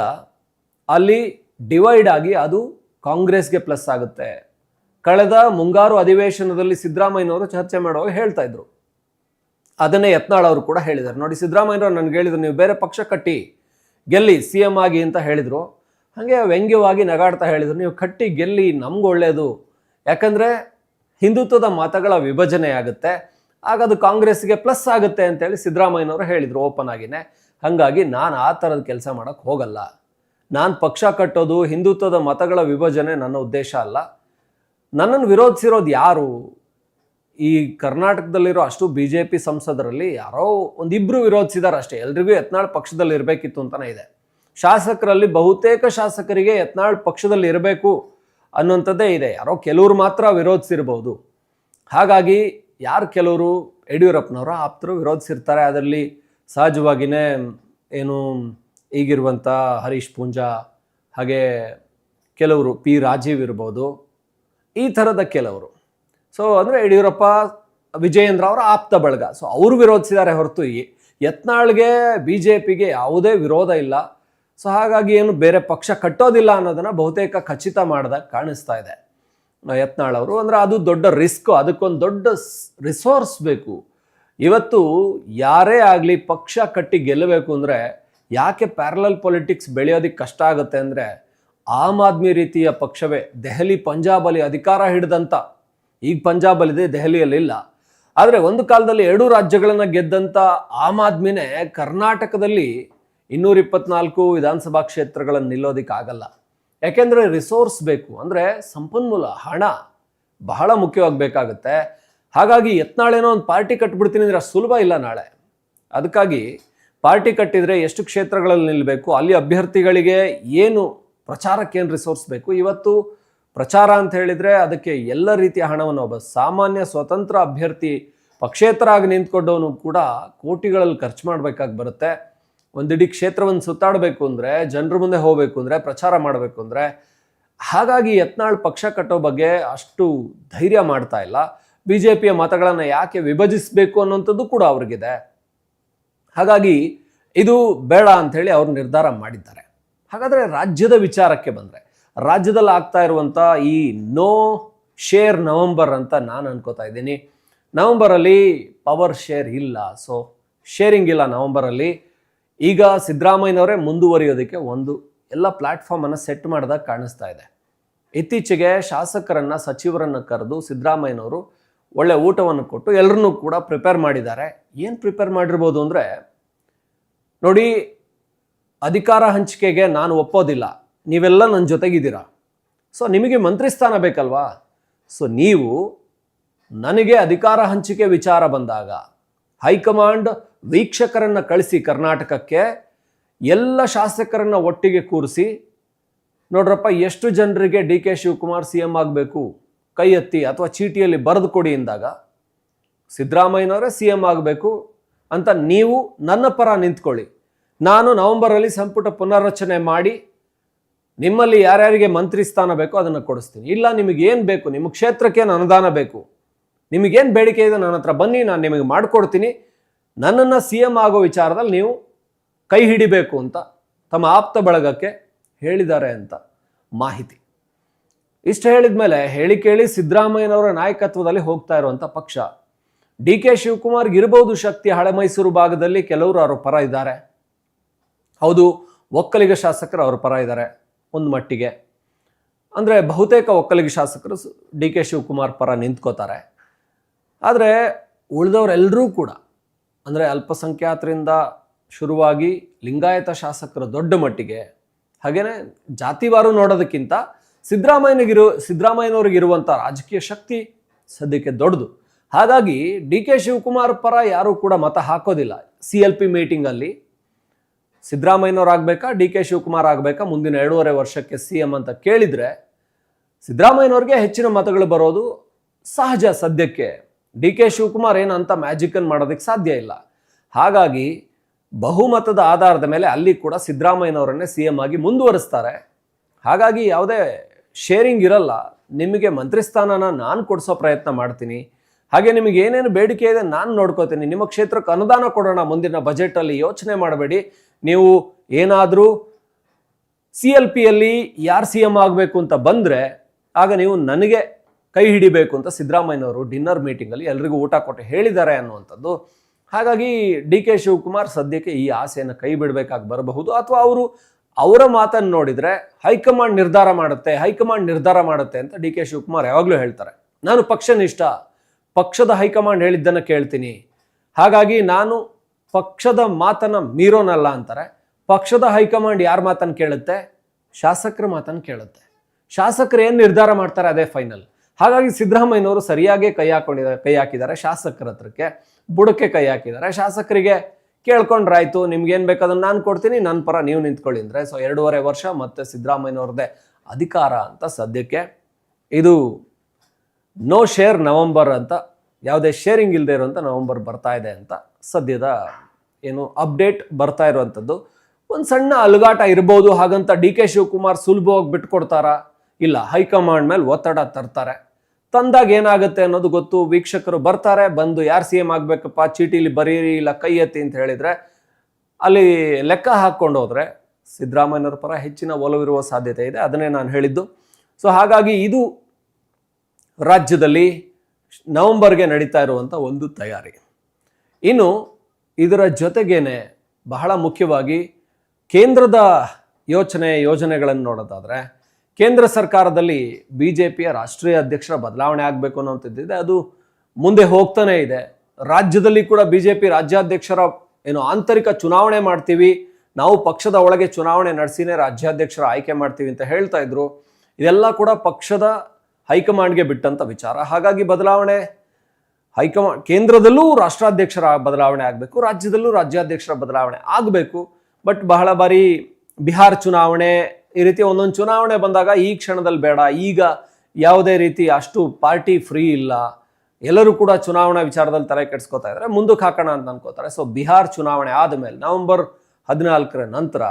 ಅಲ್ಲಿ ಡಿವೈಡ್ ಆಗಿ ಅದು ಕಾಂಗ್ರೆಸ್ಗೆ ಪ್ಲಸ್ ಆಗುತ್ತೆ. ಕಳೆದ ಮುಂಗಾರು ಅಧಿವೇಶನದಲ್ಲಿ ಸಿದ್ದರಾಮಯ್ಯನವರು ಚರ್ಚೆ ಮಾಡುವಾಗ ಹೇಳ್ತಾ ಇದ್ರು. ಅದನ್ನೇ ಯತ್ನಾಳ್ ಅವರು ಕೂಡ ಹೇಳಿದ್ದಾರೆ ನೋಡಿ, ಸಿದ್ದರಾಮಯ್ಯನವರು ನನಗೆ ಹೇಳಿದ್ರು, ನೀವು ಬೇರೆ ಪಕ್ಷ ಕಟ್ಟಿ, ಗೆಲ್ಲಿ, ಸಿ ಎಂ ಆಗಿ ಅಂತ ಹೇಳಿದರು. ಹಾಗೆ ವ್ಯಂಗ್ಯವಾಗಿ ನಗಾಡ್ತಾ ಹೇಳಿದರು. ನೀವು ಕಟ್ಟಿ, ಗೆಲ್ಲಿ, ನಮ್ಗೆ ಒಳ್ಳೆಯದು ಯಾಕಂದರೆ ಹಿಂದುತ್ವದ ಮತಗಳ ವಿಭಜನೆ ಆಗುತ್ತೆ. ಆಗ ಅದು ಕಾಂಗ್ರೆಸ್ಗೆ ಪ್ಲಸ್ ಆಗುತ್ತೆ ಅಂತೇಳಿ ಸಿದ್ದರಾಮಯ್ಯನವರು ಹೇಳಿದರು ಓಪನ್ ಆಗಿನೇ. ಹಾಗಾಗಿ ನಾನು ಆ ಥರದ ಕೆಲಸ ಮಾಡೋಕ್ಕೆ ಹೋಗಲ್ಲ. ನಾನು ಪಕ್ಷ ಕಟ್ಟೋದು, ಹಿಂದುತ್ವದ ಮತಗಳ ವಿಭಜನೆ ನನ್ನ ಉದ್ದೇಶ ಅಲ್ಲ. ನನ್ನನ್ನು ವಿರೋಧಿಸಿರೋದು ಯಾರು? ಈ ಕರ್ನಾಟಕದಲ್ಲಿರೋ ಅಷ್ಟು ಬಿ ಜೆ ಪಿ ಸಂಸದರಲ್ಲಿ ಯಾರೋ ಒಂದಿಬ್ಬರು ವಿರೋಧಿಸಿದಾರೆ ಅಷ್ಟೇ. ಎಲ್ರಿಗೂ ಯತ್ನಾಳ್ ಪಕ್ಷದಲ್ಲಿ ಇರಬೇಕಿತ್ತು ಅಂತಲೇ ಇದೆ. ಶಾಸಕರಲ್ಲಿ ಬಹುತೇಕ ಶಾಸಕರಿಗೆ ಯತ್ನಾಳ್ ಪಕ್ಷದಲ್ಲಿ ಇರಬೇಕು ಅನ್ನುವಂಥದ್ದೇ ಇದೆ. ಯಾರೋ ಕೆಲವರು ಮಾತ್ರ ವಿರೋಧಿಸಿರ್ಬೋದು. ಹಾಗಾಗಿ ಯಾರು ಕೆಲವರು? ಯಡಿಯೂರಪ್ಪನವರು ಆಪ್ತರು ವಿರೋಧಿಸಿರ್ತಾರೆ. ಅದರಲ್ಲಿ ಸಹಜವಾಗಿಯೇ ಏನು ಈಗಿರುವಂಥ ಹರೀಶ್ ಪೂಂಜಾ ಹಾಗೆ ಕೆಲವರು ಪಿ ರಾಜೀವ್ ಇರ್ಬೋದು. ಈ ಥರದ ಕೆಲವರು. ಸೊ ಅಂದರೆ ಯಡಿಯೂರಪ್ಪ ವಿಜಯೇಂದ್ರ ಅವರ ಆಪ್ತ ಬಳಗ. ಸೊ ಅವರು ವಿರೋಧಿಸಿದ್ದಾರೆ ಹೊರತು ಈ ಯತ್ನಾಳ್ಗೆ ಬಿ ಜೆ ಪಿಗೆ ಯಾವುದೇ ವಿರೋಧ ಇಲ್ಲ. ಸೊ ಹಾಗಾಗಿ ಏನು ಬೇರೆ ಪಕ್ಷ ಕಟ್ಟೋದಿಲ್ಲ ಅನ್ನೋದನ್ನು ಬಹುತೇಕ ಖಚಿತ ಮಾಡಿದಾಗ ಕಾಣಿಸ್ತಾ ಇದೆ. ಯತ್ನಾಳ್ ಅವರು. ಅಂದರೆ ಅದು ದೊಡ್ಡ ರಿಸ್ಕ್, ಅದಕ್ಕೊಂದು ದೊಡ್ಡ ರಿಸೋರ್ಸ್ ಬೇಕು. ಇವತ್ತು ಯಾರೇ ಆಗಲಿ ಪಕ್ಷ ಕಟ್ಟಿ ಗೆಲ್ಲಬೇಕು ಅಂದರೆ ಯಾಕೆ ಪ್ಯಾರಲಲ್ ಪೊಲಿಟಿಕ್ಸ್ ಬೆಳೆಯೋದಕ್ಕೆ ಕಷ್ಟ ಆಗುತ್ತೆ ಅಂದರೆ ಆಮ್ ಆದ್ಮಿ ರೀತಿಯ ಪಕ್ಷವೇ ದೆಹಲಿ ಪಂಜಾಬಲ್ಲಿ ಅಧಿಕಾರ ಹಿಡಿದಂಥ ಈಗ ಪಂಜಾಬಲ್ಲಿದೆ ದೆಹಲಿಯಲ್ಲಿ ಇಲ್ಲ. ಆದರೆ ಒಂದು ಕಾಲದಲ್ಲಿ ಎರಡು ರಾಜ್ಯಗಳನ್ನು ಗೆದ್ದಂಥ ಆಮ್ ಆದ್ಮಿನೇ ಕರ್ನಾಟಕದಲ್ಲಿ ಇನ್ನೂರ ಇಪ್ಪತ್ನಾಲ್ಕು ವಿಧಾನಸಭಾ ಕ್ಷೇತ್ರಗಳನ್ನು ನಿಲ್ಲೋದಿಕ್ಕೆ ಆಗಲ್ಲ ಯಾಕೆಂದರೆ ರಿಸೋರ್ಸ್ ಬೇಕು, ಅಂದರೆ ಸಂಪನ್ಮೂಲ, ಹಣ ಬಹಳ ಮುಖ್ಯವಾಗಿ ಬೇಕಾಗುತ್ತೆ ಹಾಗಾಗಿ ಯತ್ನಾಳೇನೋ ಒಂದು ಪಾರ್ಟಿ ಕಟ್ಬಿಡ್ತೀನಿ ಅಂದರೆ ಸುಲಭ ಇಲ್ಲ ನಾಳೆ. ಅದಕ್ಕಾಗಿ ಪಾರ್ಟಿ ಕಟ್ಟಿದರೆ ಎಷ್ಟು ಕ್ಷೇತ್ರಗಳಲ್ಲಿ ನಿಲ್ಲಬೇಕು ಅಲ್ಲಿ ಅಭ್ಯರ್ಥಿಗಳಿಗೆ ಏನು ಪ್ರಚಾರಕ್ಕೆ ಏನು ರಿಸೋರ್ಸ್ ಬೇಕು. ಇವತ್ತು ಪ್ರಚಾರ ಅಂತ ಹೇಳಿದರೆ ಅದಕ್ಕೆ ಎಲ್ಲ ರೀತಿಯ ಹಣವನ್ನು ಒಬ್ಬ ಸಾಮಾನ್ಯ ಸ್ವತಂತ್ರ ಅಭ್ಯರ್ಥಿ ಪಕ್ಷೇತರ ಆಗಿ ನಿಂತ್ಕೊಂಡವನು ಕೂಡ ಕೋಟಿಗಳಲ್ಲಿ ಖರ್ಚು ಮಾಡಬೇಕಾಗಿ ಬರುತ್ತೆ. ಒಂದಿಡೀ ಕ್ಷೇತ್ರವನ್ನು ಸುತ್ತಾಡಬೇಕು ಅಂದರೆ, ಜನರ ಮುಂದೆ ಹೋಗಬೇಕು ಅಂದರೆ, ಪ್ರಚಾರ ಮಾಡಬೇಕು ಅಂದರೆ, ಹಾಗಾಗಿ ಯತ್ನಾಳ್ ಪಕ್ಷ ಕಟ್ಟೋ ಬಗ್ಗೆ ಅಷ್ಟು ಧೈರ್ಯ ಮಾಡ್ತಾ ಇಲ್ಲ. ಬಿ ಜೆ ಪಿಯ ಮತಗಳನ್ನು ಯಾಕೆ ವಿಭಜಿಸಬೇಕು ಅನ್ನೋಂಥದ್ದು ಕೂಡ ಅವ್ರಿಗಿದೆ. ಹಾಗಾಗಿ ಇದು ಬೇಡ ಅಂಥೇಳಿ ಅವರು ನಿರ್ಧಾರ ಮಾಡಿದ್ದಾರೆ. ಹಾಗಾದರೆ ರಾಜ್ಯದ ವಿಚಾರಕ್ಕೆ ಬಂದರೆ, ರಾಜ್ಯದಲ್ಲಿ ಆಗ್ತಾ ಇರುವಂಥ ಈ ನೋ ಶೇರ್ ನವಂಬರ್ ಅಂತ ನಾನು ಅನ್ಕೋತಾ ಇದ್ದೀನಿ. ನವಂಬರಲ್ಲಿ ಪವರ್ ಶೇರ್ ಇಲ್ಲ ಸೊ ಶೇರಿಂಗ್ ಇಲ್ಲ ನವಂಬರಲ್ಲಿ ಈಗ ಸಿದ್ದರಾಮಯ್ಯನವರೇ ಮುಂದುವರಿಯೋದಕ್ಕೆ ಒಂದು ಎಲ್ಲ ಪ್ಲ್ಯಾಟ್ಫಾರ್ಮನ್ನು ಸೆಟ್ ಮಾಡಿದಾಗ ಕಾಣಿಸ್ತಾ ಇದೆ. ಇತ್ತೀಚೆಗೆ ಶಾಸಕರನ್ನ, ಸಚಿವರನ್ನ ಕರೆದು ಸಿದ್ದರಾಮಯ್ಯನವರು ಒಳ್ಳೆ ಊಟವನ್ನು ಕೊಟ್ಟು ಎಲ್ಲರನ್ನೂ ಕೂಡ ಪ್ರಿಪೇರ್ ಮಾಡಿದ್ದಾರೆ. ಏನು ಪ್ರಿಪೇರ್ ಮಾಡಿರ್ಬೋದು ಅಂದರೆ, ನೋಡಿ ಅಧಿಕಾರ ಹಂಚಿಕೆಗೆ ನಾನು ಒಪ್ಪೋದಿಲ್ಲ. ನೀವೆಲ್ಲ ನನ್ನ ಜೊತೆಗಿದ್ದೀರಾ? ಸೊ ನಿಮಗೆ ಮಂತ್ರಿ ಸ್ಥಾನ ಬೇಕಲ್ವಾ? ಸೊ ನೀವು ನನಗೆ ಅಧಿಕಾರ ಹಂಚಿಕೆ ವಿಚಾರ ಬಂದಾಗ ಹೈಕಮಾಂಡ್ ವೀಕ್ಷಕರನ್ನು ಕಳಿಸಿ ಕರ್ನಾಟಕಕ್ಕೆ, ಎಲ್ಲ ಶಾಸಕರನ್ನು ಒಟ್ಟಿಗೆ ಕೂರಿಸಿ, ನೋಡ್ರಪ್ಪ, ಎಷ್ಟು ಜನರಿಗೆ D K Shivakumar C M ಆಗಬೇಕು? ಕೈ ಎತ್ತಿ ಅಥವಾ ಚೀಟಿಯಲ್ಲಿ ಬರೆದು ಕೊಡಿ ಎಂದಾಗ ಸಿದ್ದರಾಮಯ್ಯನವರೇ ಸಿ ಎಂ ಆಗಬೇಕು ಅಂತ ನೀವು ನನ್ನ ಪರ ನಿಂತ್ಕೊಳ್ಳಿ. ನಾನು ನವೆಂಬರಲ್ಲಿ ಸಂಪುಟ ಪುನರ್ರಚನೆ ಮಾಡಿ ನಿಮ್ಮಲ್ಲಿ ಯಾರ್ಯಾರಿಗೆ ಮಂತ್ರಿ ಸ್ಥಾನ ಬೇಕೋ ಅದನ್ನು ಕೊಡಿಸ್ತೀನಿ. ಇಲ್ಲ ನಿಮಗೇನು ಬೇಕು? ನಿಮ್ಮ ಕ್ಷೇತ್ರಕ್ಕೆ ಏನು ಅನುದಾನ ಬೇಕು? ನಿಮಗೇನು ಬೇಡಿಕೆ ಇದೆ? ನನ್ನ ಹತ್ರ ಬನ್ನಿ, ನಾನು ನಿಮಗೆ ಮಾಡಿಕೊಡ್ತೀನಿ. ನನ್ನನ್ನು ಸಿ ಎಂ ಆಗೋ ವಿಚಾರದಲ್ಲಿ ನೀವು ಕೈ ಹಿಡಿಬೇಕು ಅಂತ, ತಮ್ಮ ಆಪ್ತ ಬಳಗಕ್ಕೆ ಹೇಳಿದ್ದಾರೆ ಅಂತ ಮಾಹಿತಿ. ಇಷ್ಟು ಹೇಳಿದ ಮೇಲೆ ಹೇಳಿ ಕೇಳಿ ಸಿದ್ದರಾಮಯ್ಯನವರ ನಾಯಕತ್ವದಲ್ಲಿ ಹೋಗ್ತಾ ಇರುವಂಥ ಪಕ್ಷ. ಡಿ ಕೆ ಶಿವಕುಮಾರ್ಗೆ ಇರಬಹುದು ಶಕ್ತಿ ಹಳೆ ಮೈಸೂರು ಭಾಗದಲ್ಲಿ ಕೆಲವರು ಅವರು ಪರ ಇದ್ದಾರೆ. ಹೌದು, ಒಕ್ಕಲಿಗ ಶಾಸಕರು ಅವ್ರ ಪರ ಇದ್ದಾರೆ ಒಂದು ಮಟ್ಟಿಗೆ. ಅಂದರೆ ಬಹುತೇಕ ಒಕ್ಕಲಿಗ ಶಾಸಕರು ಡಿ ಕೆ ಶಿವಕುಮಾರ್ ಪರ ನಿಂತ್ಕೋತಾರೆ. ಆದರೆ ಉಳಿದವರೆಲ್ಲರೂ ಕೂಡ, ಅಂದರೆ ಅಲ್ಪಸಂಖ್ಯಾತರಿಂದ ಶುರುವಾಗಿ ಲಿಂಗಾಯತ ಶಾಸಕರ ದೊಡ್ಡ ಮಟ್ಟಿಗೆ ಹಾಗೆಯೇ ಜಾತಿವಾರು ನೋಡೋದಕ್ಕಿಂತ ಸಿದ್ದರಾಮಯ್ಯನಿಗಿರು ಸಿದ್ದರಾಮಯ್ಯನವ್ರಿಗಿರುವಂಥ ರಾಜಕೀಯ ಶಕ್ತಿ ಸದ್ಯಕ್ಕೆ ದೊಡ್ಡದು. ಹಾಗಾಗಿ ಡಿ ಕೆ ಶಿವಕುಮಾರ್ ಪರ ಯಾರೂ ಕೂಡ ಮತ ಹಾಕೋದಿಲ್ಲ. ಸಿ ಎಲ್ ಪಿ ಮೀಟಿಂಗಲ್ಲಿ ಸಿದ್ದರಾಮಯ್ಯನವ್ರು ಆಗಬೇಕಾ ಡಿ ಕೆ ಶಿವಕುಮಾರ್ ಆಗಬೇಕಾ ಮುಂದಿನ ಎರಡೂವರೆ ವರ್ಷಕ್ಕೆ ಸಿ ಎಂ ಅಂತ ಕೇಳಿದರೆ ಸಿದ್ದರಾಮಯ್ಯನವ್ರಿಗೆ ಹೆಚ್ಚಿನ ಮತಗಳು ಬರೋದು ಸಹಜ ಸದ್ಯಕ್ಕೆ. ಡಿ ಕೆ ಶಿವಕುಮಾರ್ ಏನಂತ ಅಂತ ಮ್ಯಾಜಿಕನ್ನು ಮಾಡೋದಕ್ಕೆ ಸಾಧ್ಯ ಇಲ್ಲ. ಹಾಗಾಗಿ ಬಹುಮತದ ಆಧಾರದ ಮೇಲೆ ಅಲ್ಲಿ ಕೂಡ ಸಿದ್ದರಾಮಯ್ಯನವರನ್ನೇ ಸಿ ಎಂ ಆಗಿ ಮುಂದುವರಿಸ್ತಾರೆ. ಹಾಗಾಗಿ ಯಾವುದೇ ಶೇರಿಂಗ್ ಇರಲ್ಲ. ನಿಮಗೆ ಮಂತ್ರಿ ಸ್ಥಾನನ ನಾನು ಕೊಡಿಸೋ ಪ್ರಯತ್ನ ಮಾಡ್ತೀನಿ. ಹಾಗೆ ನಿಮಗೆ ಏನೇನು ಬೇಡಿಕೆ ಇದೆ ನಾನು ನೋಡ್ಕೋತೀನಿ. ನಿಮ್ಮ ಕ್ಷೇತ್ರಕ್ಕೆ ಅನುದಾನ ಕೊಡೋಣ ಮುಂದಿನ ಬಜೆಟಲ್ಲಿ ಯೋಚನೆ ಮಾಡಬೇಡಿ. ನೀವು ಏನಾದರೂ ಸಿ ಎಲ್ ಪಿಯಲ್ಲಿ ಯಾರು ಸಿ ಎಂ ಆಗಬೇಕು ಅಂತ ಬಂದರೆ ಆಗ ನೀವು ನನಗೆ ಕೈ ಹಿಡಿಬೇಕು ಅಂತ ಸಿದ್ದರಾಮಯ್ಯನವರು ಡಿನ್ನರ್ ಮೀಟಿಂಗಲ್ಲಿ ಎಲ್ರಿಗೂ ಊಟ ಕೊಟ್ಟು ಹೇಳಿದ್ದಾರೆ ಅನ್ನುವಂಥದ್ದು. ಹಾಗಾಗಿ ಡಿ ಕೆ ಶಿವಕುಮಾರ್ ಸದ್ಯಕ್ಕೆ ಈ ಆಸೆಯನ್ನು ಕೈ ಬಿಡಬೇಕಾಗಿ ಬರಬಹುದು. ಅಥವಾ ಅವರು ಅವರ ಮಾತನ್ನು ನೋಡಿದರೆ ಹೈಕಮಾಂಡ್ ನಿರ್ಧಾರ ಮಾಡುತ್ತೆ, ಹೈಕಮಾಂಡ್ ನಿರ್ಧಾರ ಮಾಡುತ್ತೆ ಅಂತ ಡಿ ಕೆ ಶಿವಕುಮಾರ್ ಯಾವಾಗಲೂ ಹೇಳ್ತಾರೆ. ನಾನು ಪಕ್ಷನಿಷ್ಠ, ಪಕ್ಷದ ಹೈಕಮಾಂಡ್ ಹೇಳಿದ್ದನ್ನು ಕೇಳ್ತೀನಿ. ಹಾಗಾಗಿ ನಾನು ಪಕ್ಷದ ಮಾತನ್ನ ಮೀರೋನಲ್ಲ ಅಂತಾರೆ. ಪಕ್ಷದ ಹೈಕಮಾಂಡ್ ಯಾರ ಮಾತನ್ನು ಕೇಳುತ್ತೆ? ಶಾಸಕರ ಮಾತನ್ನು ಕೇಳುತ್ತೆ. ಶಾಸಕರು ಏನು ನಿರ್ಧಾರ ಮಾಡ್ತಾರೆ ಅದೇ ಫೈನಲ್. ಹಾಗಾಗಿ ಸಿದ್ದರಾಮಯ್ಯನವರು ಸರಿಯಾಗಿ ಕೈ ಹಾಕೊಂಡಿದ್ದಾರೆ ಕೈ ಹಾಕಿದ್ದಾರೆ ಶಾಸಕರ ಹತ್ರಕ್ಕೆ. ಬುಡಕ್ಕೆ ಕೈ ಹಾಕಿದ್ದಾರೆ. ಶಾಸಕರಿಗೆ ಕೇಳ್ಕೊಂಡ್ರಾಯ್ತು, ನಿಮ್ಗೇನು ಬೇಕಾದನ್ನು ನಾನು ಕೊಡ್ತೀನಿ ನನ್ನ ಪರ ನೀವು ನಿಂತ್ಕೊಳ್ಳಿ ಅಂದರೆ. ಸೊ ಎರಡೂವರೆ ವರ್ಷ ಮತ್ತೆ ಸಿದ್ದರಾಮಯ್ಯನವ್ರದ್ದೇ ಅಧಿಕಾರ ಅಂತ ಸದ್ಯಕ್ಕೆ. ಇದು ನೋ ಶೇರ್ ನವಂಬರ್ ಅಂತ, ಯಾವುದೇ ಶೇರಿಂಗ್ ಇಲ್ಲದೆ ಇರುವಂಥ ನವಂಬರ್ ಬರ್ತಾ ಇದೆ ಅಂತ ಸದ್ಯದ ಏನು ಅಪ್ಡೇಟ್ ಬರ್ತಾ ಇರುವಂಥದ್ದು. ಒಂದು ಸಣ್ಣ ಅಲುಗಾಟ ಇರ್ಬೋದು, ಹಾಗಂತ ಡಿ ಕೆ ಶಿವಕುಮಾರ್ ಸುಲಭವಾಗಿ ಬಿಟ್ಕೊಡ್ತಾರಾ? ಇಲ್ಲ, ಹೈಕಮಾಂಡ್ ಮೇಲೆ ಒತ್ತಡ ತರ್ತಾರೆ. ತಂದಾಗ ಏನಾಗುತ್ತೆ ಅನ್ನೋದು ಗೊತ್ತು. ವೀಕ್ಷಕರು ಬರ್ತಾರೆ, ಬಂದು ಯಾರು ಸಿ ಎಂ ಆಗಬೇಕಪ್ಪ, ಚೀಟಿಲಿ ಬರೀರಿ ಇಲ್ಲ, ಕೈ ಎತ್ತಿ ಅಂತ ಹೇಳಿದರೆ, ಅಲ್ಲಿ ಲೆಕ್ಕ ಹಾಕ್ಕೊಂಡು ಹೋದರೆ ಸಿದ್ದರಾಮಯ್ಯನವರ ಪರ ಹೆಚ್ಚಿನ ಒಲವಿರುವ ಸಾಧ್ಯತೆ ಇದೆ. ಅದನ್ನೇ ನಾನು ಹೇಳಿದ್ದು. ಸೊ ಹಾಗಾಗಿ ಇದು ರಾಜ್ಯದಲ್ಲಿ ನವೆಂಬರ್ಗೆ ನಡೀತಾ ಇರುವಂಥ ಒಂದು ತಯಾರಿ. ಇನ್ನು ಇದರ ಜೊತೆಗೇನೆ ಬಹಳ ಮುಖ್ಯವಾಗಿ ಕೇಂದ್ರದ ಯೋಚನೆ ಯೋಜನೆಗಳನ್ನು ನೋಡೋದಾದ್ರೆ ಕೇಂದ್ರ ಸರ್ಕಾರದಲ್ಲಿ ಬಿ ಜೆ ಪಿಯ ರಾಷ್ಟ್ರೀಯ ಅಧ್ಯಕ್ಷರ ಬದಲಾವಣೆ ಆಗಬೇಕು ಅನ್ನೋಂಥದ್ದಿದೆ ಅದು ಮುಂದೆ ಹೋಗ್ತಾನೆ ಇದೆ. ರಾಜ್ಯದಲ್ಲಿ ಕೂಡ ಬಿ ಜೆ ಪಿ ರಾಜ್ಯಾಧ್ಯಕ್ಷರ ಏನು ಆಂತರಿಕ ಚುನಾವಣೆ ಮಾಡ್ತೀವಿ. ನಾವು ಪಕ್ಷದ ಒಳಗೆ ಚುನಾವಣೆ ನಡೆಸಿನೇ ರಾಜ್ಯಾಧ್ಯಕ್ಷರ ಆಯ್ಕೆ ಮಾಡ್ತೀವಿ ಅಂತ ಹೇಳ್ತಾ ಇದ್ರು. ಇದೆಲ್ಲ ಕೂಡ ಪಕ್ಷದ ಹೈಕಮಾಂಡ್ಗೆ ಬಿಟ್ಟಂಥ ವಿಚಾರ. ಹಾಗಾಗಿ ಬದಲಾವಣೆ ಹೈಕಮಾಂಡ್ ಕೇಂದ್ರದಲ್ಲೂ ರಾಷ್ಟ್ರಾಧ್ಯಕ್ಷರ ಬದಲಾವಣೆ ಆಗಬೇಕು, ರಾಜ್ಯದಲ್ಲೂ ರಾಜ್ಯಾಧ್ಯಕ್ಷರ ಬದಲಾವಣೆ ಆಗಬೇಕು. ಬಟ್ ಬಹಳ ಬಾರಿ ಬಿಹಾರ್ ಚುನಾವಣೆ, ಈ ರೀತಿ ಒಂದೊಂದು ಚುನಾವಣೆ ಬಂದಾಗ ಈ ಕ್ಷಣದಲ್ಲಿ ಬೇಡ. ಈಗ ಯಾವುದೇ ರೀತಿ ಅಷ್ಟು ಪಾರ್ಟಿ ಫ್ರೀ ಇಲ್ಲ. ಎಲ್ಲರೂ ಕೂಡ ಚುನಾವಣಾ ವಿಚಾರದಲ್ಲಿ ತಲೆ ಕೆಡಿಸ್ಕೋತಾ ಇದ್ದಾರೆ. ಮುಂದಕ್ಕೆ ಹಾಕೋಣ ಅಂತ ಅನ್ಕೋತಾರೆ. ಸೊ ಬಿಹಾರ್ ಚುನಾವಣೆ ಆದಮೇಲೆ ನವೆಂಬರ್ ಹದಿನಾಲ್ಕರ ನಂತರ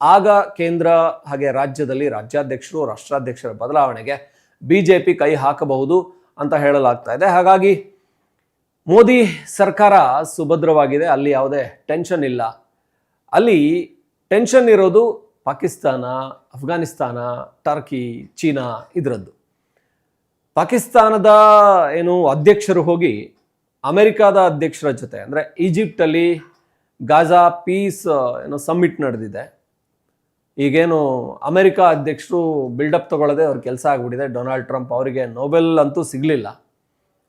ಆಗ ಕೇಂದ್ರ ಹಾಗೆ ರಾಜ್ಯದಲ್ಲಿ ರಾಜ್ಯಾಧ್ಯಕ್ಷರು, ರಾಷ್ಟ್ರಾಧ್ಯಕ್ಷರ ಬದಲಾವಣೆಗೆ ಬಿ ಕೈ ಹಾಕಬಹುದು ಅಂತ ಹೇಳಲಾಗ್ತಾ ಇದೆ. ಹಾಗಾಗಿ ಮೋದಿ ಸರ್ಕಾರ ಸುಭದ್ರವಾಗಿದೆ, ಅಲ್ಲಿ ಯಾವುದೇ ಟೆನ್ಷನ್ ಇಲ್ಲ. ಅಲ್ಲಿ ಟೆನ್ಷನ್ ಇರೋದು ಪಾಕಿಸ್ತಾನ, ಅಫ್ಘಾನಿಸ್ತಾನ ಟರ್ಕಿ ಚೀನಾ ಇದರದ್ದು. ಪಾಕಿಸ್ತಾನದ ಏನು ಅಧ್ಯಕ್ಷರು ಹೋಗಿ ಅಮೆರಿಕಾದ ಅಧ್ಯಕ್ಷರ ಜೊತೆ, ಅಂದರೆ ಈಜಿಪ್ಟಲ್ಲಿ ಗಾಜಾ ಪೀಸ್, ಏನು ಸಮ್ಮಿಟ್ ನಡೆದಿದೆ. ಈಗೇನು ಅಮೆರಿಕ ಅಧ್ಯಕ್ಷರು ಬಿಲ್ಡಪ್ ತಗೊಳ್ಳೋದೆ ಅವ್ರ ಕೆಲಸ ಆಗ್ಬಿಟ್ಟಿದೆ. ಡೊನಾಲ್ಡ್ ಟ್ರಂಪ್ ಅವರಿಗೆ ನೋಬೆಲ್ ಅಂತೂ ಸಿಗಲಿಲ್ಲ.